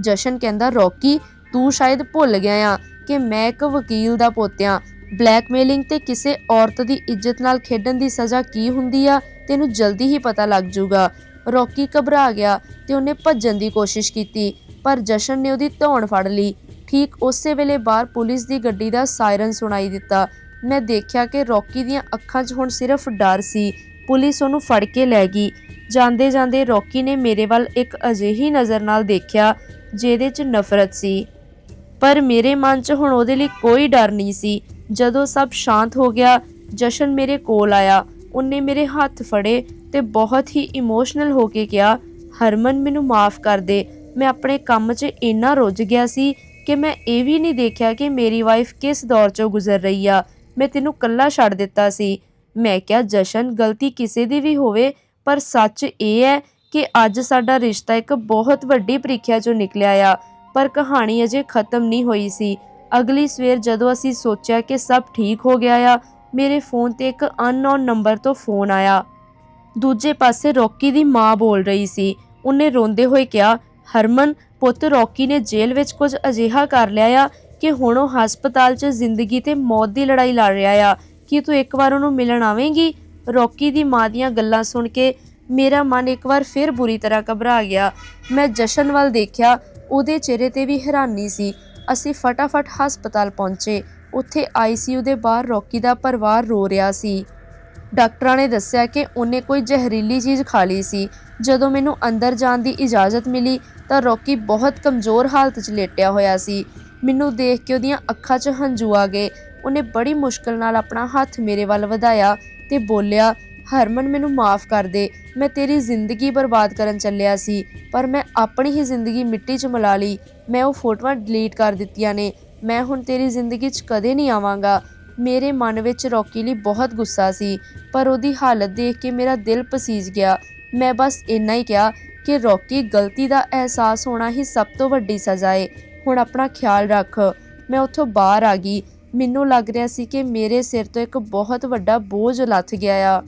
ਜਸ਼ਨ ਕਹਿੰਦਾ, ਰੌਕੀ ਤੂੰ ਸ਼ਾਇਦ ਭੁੱਲ ਗਿਆ ਆ ਕਿ ਮੈਂ ਇੱਕ ਵਕੀਲ ਦਾ ਪੋਤਿਆਂ। ਬਲੈਕਮੇਲਿੰਗ ਤੇ ਕਿਸੇ ਔਰਤ ਦੀ ਇੱਜ਼ਤ ਨਾਲ ਖੇਡਣ ਦੀ ਸਜ਼ਾ ਕੀ ਹੁੰਦੀ ਆ, ਤੈਨੂੰ ਜਲਦੀ ਹੀ ਪਤਾ ਲੱਗ ਜਾਊਗਾ। ਰੌਕੀ ਘਬਰਾ ਗਿਆ ਤੇ ਉਹਨੇ ਭੱਜਣ ਦੀ ਕੋਸ਼ਿਸ਼ ਕੀਤੀ, ਪਰ ਜਸ਼ਨ ਨੇ ਉਹਦੀ ਧੌਣ ਫੜ ਲਈ। ਠੀਕ ਉਸੇ ਵੇਲੇ ਬਾਹਰ ਪੁਲਿਸ ਦੀ ਗੱਡੀ ਦਾ ਸਾਇਰਨ ਸੁਣਾਈ ਦਿੱਤਾ। ਮੈਂ ਦੇਖਿਆ ਕਿ ਰੌਕੀ ਦੀਆਂ ਅੱਖਾਂ 'ਚ ਹੁਣ ਸਿਰਫ ਡਰ ਸੀ। ਪੁਲਿਸ ਉਹਨੂੰ ਫੜ ਕੇ ਲੈ ਗਈ। ਜਾਂਦੇ ਜਾਂਦੇ ਰੌਕੀ ਨੇ ਮੇਰੇ ਵੱਲ ਇੱਕ ਅਜਿਹੀ ਨਜ਼ਰ ਨਾਲ ਦੇਖਿਆ, ਜਿਹਦੇ 'ਚ ਨਫ਼ਰਤ ਸੀ। ਪਰ ਮੇਰੇ ਮਨ 'ਚ ਹੁਣ ਉਹਦੇ ਲਈ ਕੋਈ ਡਰ ਨਹੀਂ ਸੀ। ਜਦੋਂ ਸਭ ਸ਼ਾਂਤ ਹੋ ਗਿਆ, ਜਸ਼ਨ ਮੇਰੇ ਕੋਲ ਆਇਆ। ਉਹਨੇ ਮੇਰੇ ਹੱਥ ਫੜੇ ਤੇ ਬਹੁਤ ਹੀ ਇਮੋਸ਼ਨਲ ਹੋ ਕੇ ਕਿਹਾ, ਹਰਮਨ, ਮੈਨੂੰ ਮਾਫ ਕਰ ਦੇ। ਮੈਂ ਆਪਣੇ ਕੰਮ 'ਚ ਇੰਨਾ ਰੁੱਝ ਗਿਆ ਸੀ ਕਿ ਮੈਂ ਇਹ ਵੀ ਨਹੀਂ ਦੇਖਿਆ ਕਿ ਮੇਰੀ ਵਾਈਫ ਕਿਸ ਦੌਰ 'ਚੋਂ ਗੁਜ਼ਰ ਰਹੀ ਆ। ਮੈਂ ਤੈਨੂੰ ਕੱਲਾ ਛੱਡ ਦਿੱਤਾ ਸੀ। ਮੈਂ ਕਿਹਾ, ਜਸ਼ਨ, ਗਲਤੀ ਕਿਸੇ ਦੀ ਵੀ ਹੋਵੇ, ਪਰ ਸੱਚ ਇਹ ਹੈ ਕਿ ਅੱਜ ਸਾਡਾ ਰਿਸ਼ਤਾ ਇੱਕ ਬਹੁਤ ਵੱਡੀ ਪ੍ਰੀਖਿਆ ਚੋਂ ਨਿਕਲਿਆ ਆ। ਪਰ ਕਹਾਣੀ ਅਜੇ ਖਤਮ ਨਹੀਂ ਹੋਈ ਸੀ। ਅਗਲੀ ਸਵੇਰ ਜਦੋਂ ਅਸੀਂ ਸੋਚਿਆ ਕਿ ਸਭ ਠੀਕ ਹੋ ਗਿਆ ਆ, ਮੇਰੇ ਫੋਨ ਤੇ ਇੱਕ ਅਨਨੋਨ ਨੰਬਰ ਤੋਂ ਫੋਨ ਆਇਆ। ਦੂਜੇ ਪਾਸੇ ਰੌਕੀ ਦੀ ਮਾਂ ਬੋਲ ਰਹੀ ਸੀ। ਉਹਨੇ ਰੋਂਦੇ ਹੋਏ ਕਿਹਾ, ਹਰਮਨ, ਪੁੱਤ ਰੌਕੀ ਨੇ ਜੇਲ੍ਹ ਵਿੱਚ ਕੁਝ ਅਜਿਹਾ ਕਰ ਲਿਆ ਆ ਕਿ ਹੁਣ ਉਹ ਹਸਪਤਾਲ 'ਚ ਜ਼ਿੰਦਗੀ ਤੇ ਮੌਤ ਦੀ ਲੜਾਈ ਲੜ ਰਿਹਾ ਆ। ਕੀ ਤੂੰ ਇੱਕ ਵਾਰ ਉਹਨੂੰ ਮਿਲਣ ਆਵੇਂਗੀ? ਰੌਕੀ ਦੀ ਮਾਂ ਦੀਆਂ ਗੱਲਾਂ ਸੁਣ ਕੇ ਮੇਰਾ ਮਨ ਇੱਕ ਵਾਰ ਫਿਰ ਬੁਰੀ ਤਰ੍ਹਾਂ ਘਬਰਾ ਗਿਆ। ਮੈਂ ਜਸ਼ਨ ਵੱਲ ਦੇਖਿਆ, ਉਹਦੇ ਚਿਹਰੇ ਤੇ ਵੀ ਹੈਰਾਨੀ ਸੀ। ਅਸੀਂ ਫਟਾਫਟ ਹਸਪਤਾਲ ਪਹੁੰਚੇ। ਉੱਥੇ ਆਈਸੀਯੂ ਦੇ ਬਾਹਰ, ਰੌਕੀ ਦਾ ਪਰਿਵਾਰ ਰੋ ਰਿਹਾ ਸੀ। ਡਾਕਟਰਾਂ ਨੇ ਦੱਸਿਆ ਕਿ ਉਹਨੇ ਕੋਈ ਜ਼ਹਿਰੀਲੀ ਚੀਜ਼ ਖਾ ਲਈ ਸੀ। ਜਦੋਂ ਮੈਨੂੰ ਅੰਦਰ ਜਾਣ ਦੀ ਇਜਾਜ਼ਤ ਮਿਲੀ, ਤਾਂ ਰੌਕੀ ਬਹੁਤ ਕਮਜ਼ੋਰ ਹਾਲਤ 'ਚ ਲੇਟਿਆ ਹੋਇਆ ਸੀ। ਮੈਨੂੰ ਦੇਖ ਕੇ ਉਹਦੀਆਂ ਅੱਖਾਂ 'ਚ ਹੰਝੂ ਆ ਗਏ। ਉਹਨੇ ਬੜੀ ਮੁਸ਼ਕਲ ਨਾਲ ਆਪਣਾ ਹੱਥ ਮੇਰੇ ਵੱਲ ਵਧਾਇਆ ਤੇ ਬੋਲਿਆ ਹਰਮਨ ਮੈਨੂੰ ਮਾਫ ਕਰ ਦੇ। ਮੈਂ ਤੇਰੀ ਜ਼ਿੰਦਗੀ ਬਰਬਾਦ ਕਰਨ ਚੱਲਿਆ ਸੀ, ਪਰ ਮੈਂ ਆਪਣੀ ਹੀ ਜ਼ਿੰਦਗੀ ਮਿੱਟੀ 'ਚ ਮਿਲਾ ਲਈ। ਮੈਂ ਉਹ ਫੋਟੋਆਂ ਡਿਲੀਟ ਕਰ ਦਿੱਤੀਆਂ ਨੇ। ਮੈਂ ਹੁਣ ਤੇਰੀ ਜ਼ਿੰਦਗੀ 'ਚ ਕਦੇ ਨਹੀਂ ਆਵਾਂਗਾ। ਮੇਰੇ ਮਨ ਵਿੱਚ ਰੌਕੀ ਲਈ ਬਹੁਤ ਗੁੱਸਾ ਸੀ, ਪਰ ਉਹਦੀ ਹਾਲਤ ਦੇਖ ਕੇ ਮੇਰਾ ਦਿਲ ਪਸੀਜ ਗਿਆ। ਮੈਂ ਬਸ ਇੰਨਾ ਹੀ ਕਿਹਾ ਕਿ ਰੌਕੀ, ਗਲਤੀ ਦਾ ਅਹਿਸਾਸ ਹੋਣਾ ਹੀ ਸਭ ਤੋਂ ਵੱਡੀ ਸਜ਼ਾ ਏ। ਹੁਣ ਆਪਣਾ ਖਿਆਲ ਰੱਖ। ਮੈਂ ਉੱਥੋਂ ਬਾਹਰ ਆ ਗਈ। ਮੈਨੂੰ ਲੱਗ ਰਿਹਾ ਸੀ ਕਿ ਮੇਰੇ ਸਿਰ ਤੋਂ ਇੱਕ ਬਹੁਤ ਵੱਡਾ ਬੋਝ ਲੱਥ ਗਿਆ ਆ।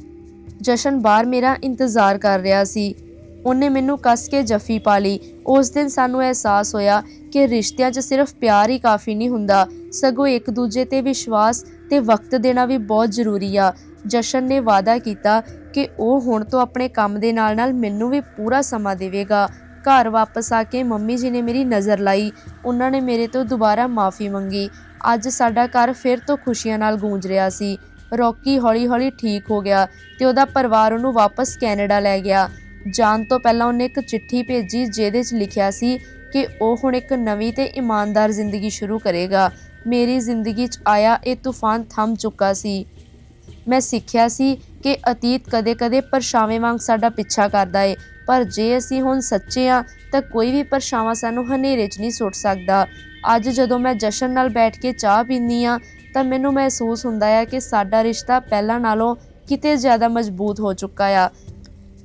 ਜਸ਼ਨ ਬਾਹਰ ਮੇਰਾ ਇੰਤਜ਼ਾਰ ਕਰ ਰਿਹਾ ਸੀ। ਉਹਨੇ ਮੈਨੂੰ ਕੱਸ ਕੇ ਜੱਫੀ ਪਾ ਲਈ। ਉਸ ਦਿਨ ਸਾਨੂੰ ਅਹਿਸਾਸ ਹੋਇਆ ਕਿ ਰਿਸ਼ਤਿਆਂ 'ਚ ਸਿਰਫ ਪਿਆਰ ਹੀ ਕਾਫੀ ਨਹੀਂ ਹੁੰਦਾ। ਸਗੋਂ ਇੱਕ ਦੂਜੇ ਤੇ ਵਿਸ਼ਵਾਸ ਤੇ ਵਕਤ ਦੇਣਾ ਵੀ ਬਹੁਤ ਜ਼ਰੂਰੀ ਆ। ਜਸ਼ਨ ਨੇ ਵਾਅਦਾ ਕੀਤਾ ਕਿ ਉਹ ਹੁਣ ਤੋਂ ਆਪਣੇ ਕੰਮ ਦੇ ਨਾਲ-ਨਾਲ ਮੈਨੂੰ ਵੀ ਪੂਰਾ ਸਮਾਂ ਦੇਵੇਗਾ। ਘਰ ਵਾਪਸ ਆ ਕੇ ਮੰਮੀ ਜੀ ਨੇ ਮੇਰੀ ਨਜ਼ਰ ਲਾਈ। ਉਹਨਾਂ ਨੇ ਮੇਰੇ ਤੋਂ ਦੁਬਾਰਾ ਮਾਫੀ ਮੰਗੀ। ਅੱਜ ਸਾਡਾ ਘਰ ਫਿਰ ਤੋਂ ਖੁਸ਼ੀਆਂ ਨਾਲ ਗੂੰਜ ਰਿਹਾ ਸੀ। ਰੌਕੀ ਹੌਲੀ-ਹੌਲੀ ਠੀਕ ਹੋ ਗਿਆ ਤੇ ਉਹਦਾ ਪਰਿਵਾਰ ਉਹਨੂੰ ਵਾਪਸ ਕੈਨੇਡਾ ਲੈ ਗਿਆ। ਜਾਣ ਤੋਂ ਪਹਿਲਾਂ ਉਹਨੇ ਇੱਕ ਚਿੱਠੀ ਭੇਜੀ ਜਿਹਦੇ 'ਚ ਲਿਖਿਆ ਸੀ ਕਿ ਉਹ ਹੁਣ ਇੱਕ ਨਵੀਂ ਤੇ ਇਮਾਨਦਾਰ ਜ਼ਿੰਦਗੀ ਸ਼ੁਰੂ ਕਰੇਗਾ। ਮੇਰੀ ਜ਼ਿੰਦਗੀ 'ਚ ਆਇਆ ਇਹ ਤੂਫਾਨ ਥੰਮ ਚੁੱਕਾ ਸੀ। ਮੈਂ ਸਿੱਖਿਆ ਸੀ ਕਿ ਅਤੀਤ ਕਦੇ-ਕਦੇ ਪਰਛਾਵੇਂ ਵਾਂਗ ਸਾਡਾ ਪਿੱਛਾ ਕਰਦਾ ਏ, ਪਰ ਜੇ ਅਸੀਂ ਹੁਣ ਸੱਚੇ ਆ ਤਾਂ ਕੋਈ ਵੀ ਪਰਛਾਵਾਂ ਸਾਨੂੰ ਹਨੇਰੇ 'ਚ ਨਹੀਂ ਸੁੱਟ ਸਕਦਾ। ਅੱਜ ਜਦੋਂ ਮੈਂ ਜਸ਼ਨ ਨਾਲ ਬੈਠ ਕੇ ਚਾਹ ਪੀਂਦੀ ਆ ਤਾਂ ਮੈਨੂੰ ਮਹਿਸੂਸ ਹੁੰਦਾ ਆ ਕਿ ਸਾਡਾ ਰਿਸ਼ਤਾ ਪਹਿਲਾਂ ਨਾਲੋਂ ਕਿਤੇ ਜ਼ਿਆਦਾ ਮਜ਼ਬੂਤ ਹੋ ਚੁੱਕਾ ਆ।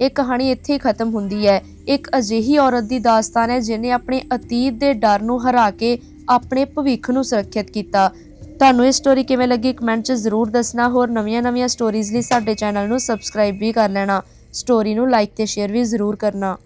ਇਹ ਕਹਾਣੀ ਇੱਥੇ ਹੀ ਖਤਮ ਹੁੰਦੀ ਹੈ। ਇੱਕ ਅਜਿਹੀ ਔਰਤ ਦੀ ਦਾਸਤਾਨ ਹੈ ਜਿਨੇ ਆਪਣੇ ਅਤੀਤ ਦੇ ਡਰ ਨੂੰ ਹਰਾ ਕੇ ਆਪਣੇ ਭਵਿੱਖ ਨੂੰ ਸੁਰੱਖਿਅਤ ਕੀਤਾ। ਤੁਹਾਨੂੰ ਇਹ ਸਟੋਰੀ ਕਿਵੇਂ ਲੱਗੀ ਕਮੈਂਟ 'ਚ ਜ਼ਰੂਰ ਦੱਸਣਾ। ਹੋਰ ਨਵੀਆਂ-ਨਵੀਆਂ ਸਟੋਰੀਜ਼ ਲਈ ਸਾਡੇ ਚੈਨਲ ਨੂੰ ਸਬਸਕ੍ਰਾਈਬ ਵੀ ਕਰ ਲੈਣਾ। ਸਟੋਰੀ ਨੂੰ ਲਾਈਕ ਤੇ ਸ਼ੇਅਰ ਵੀ ਜ਼ਰੂਰ ਕਰਨਾ।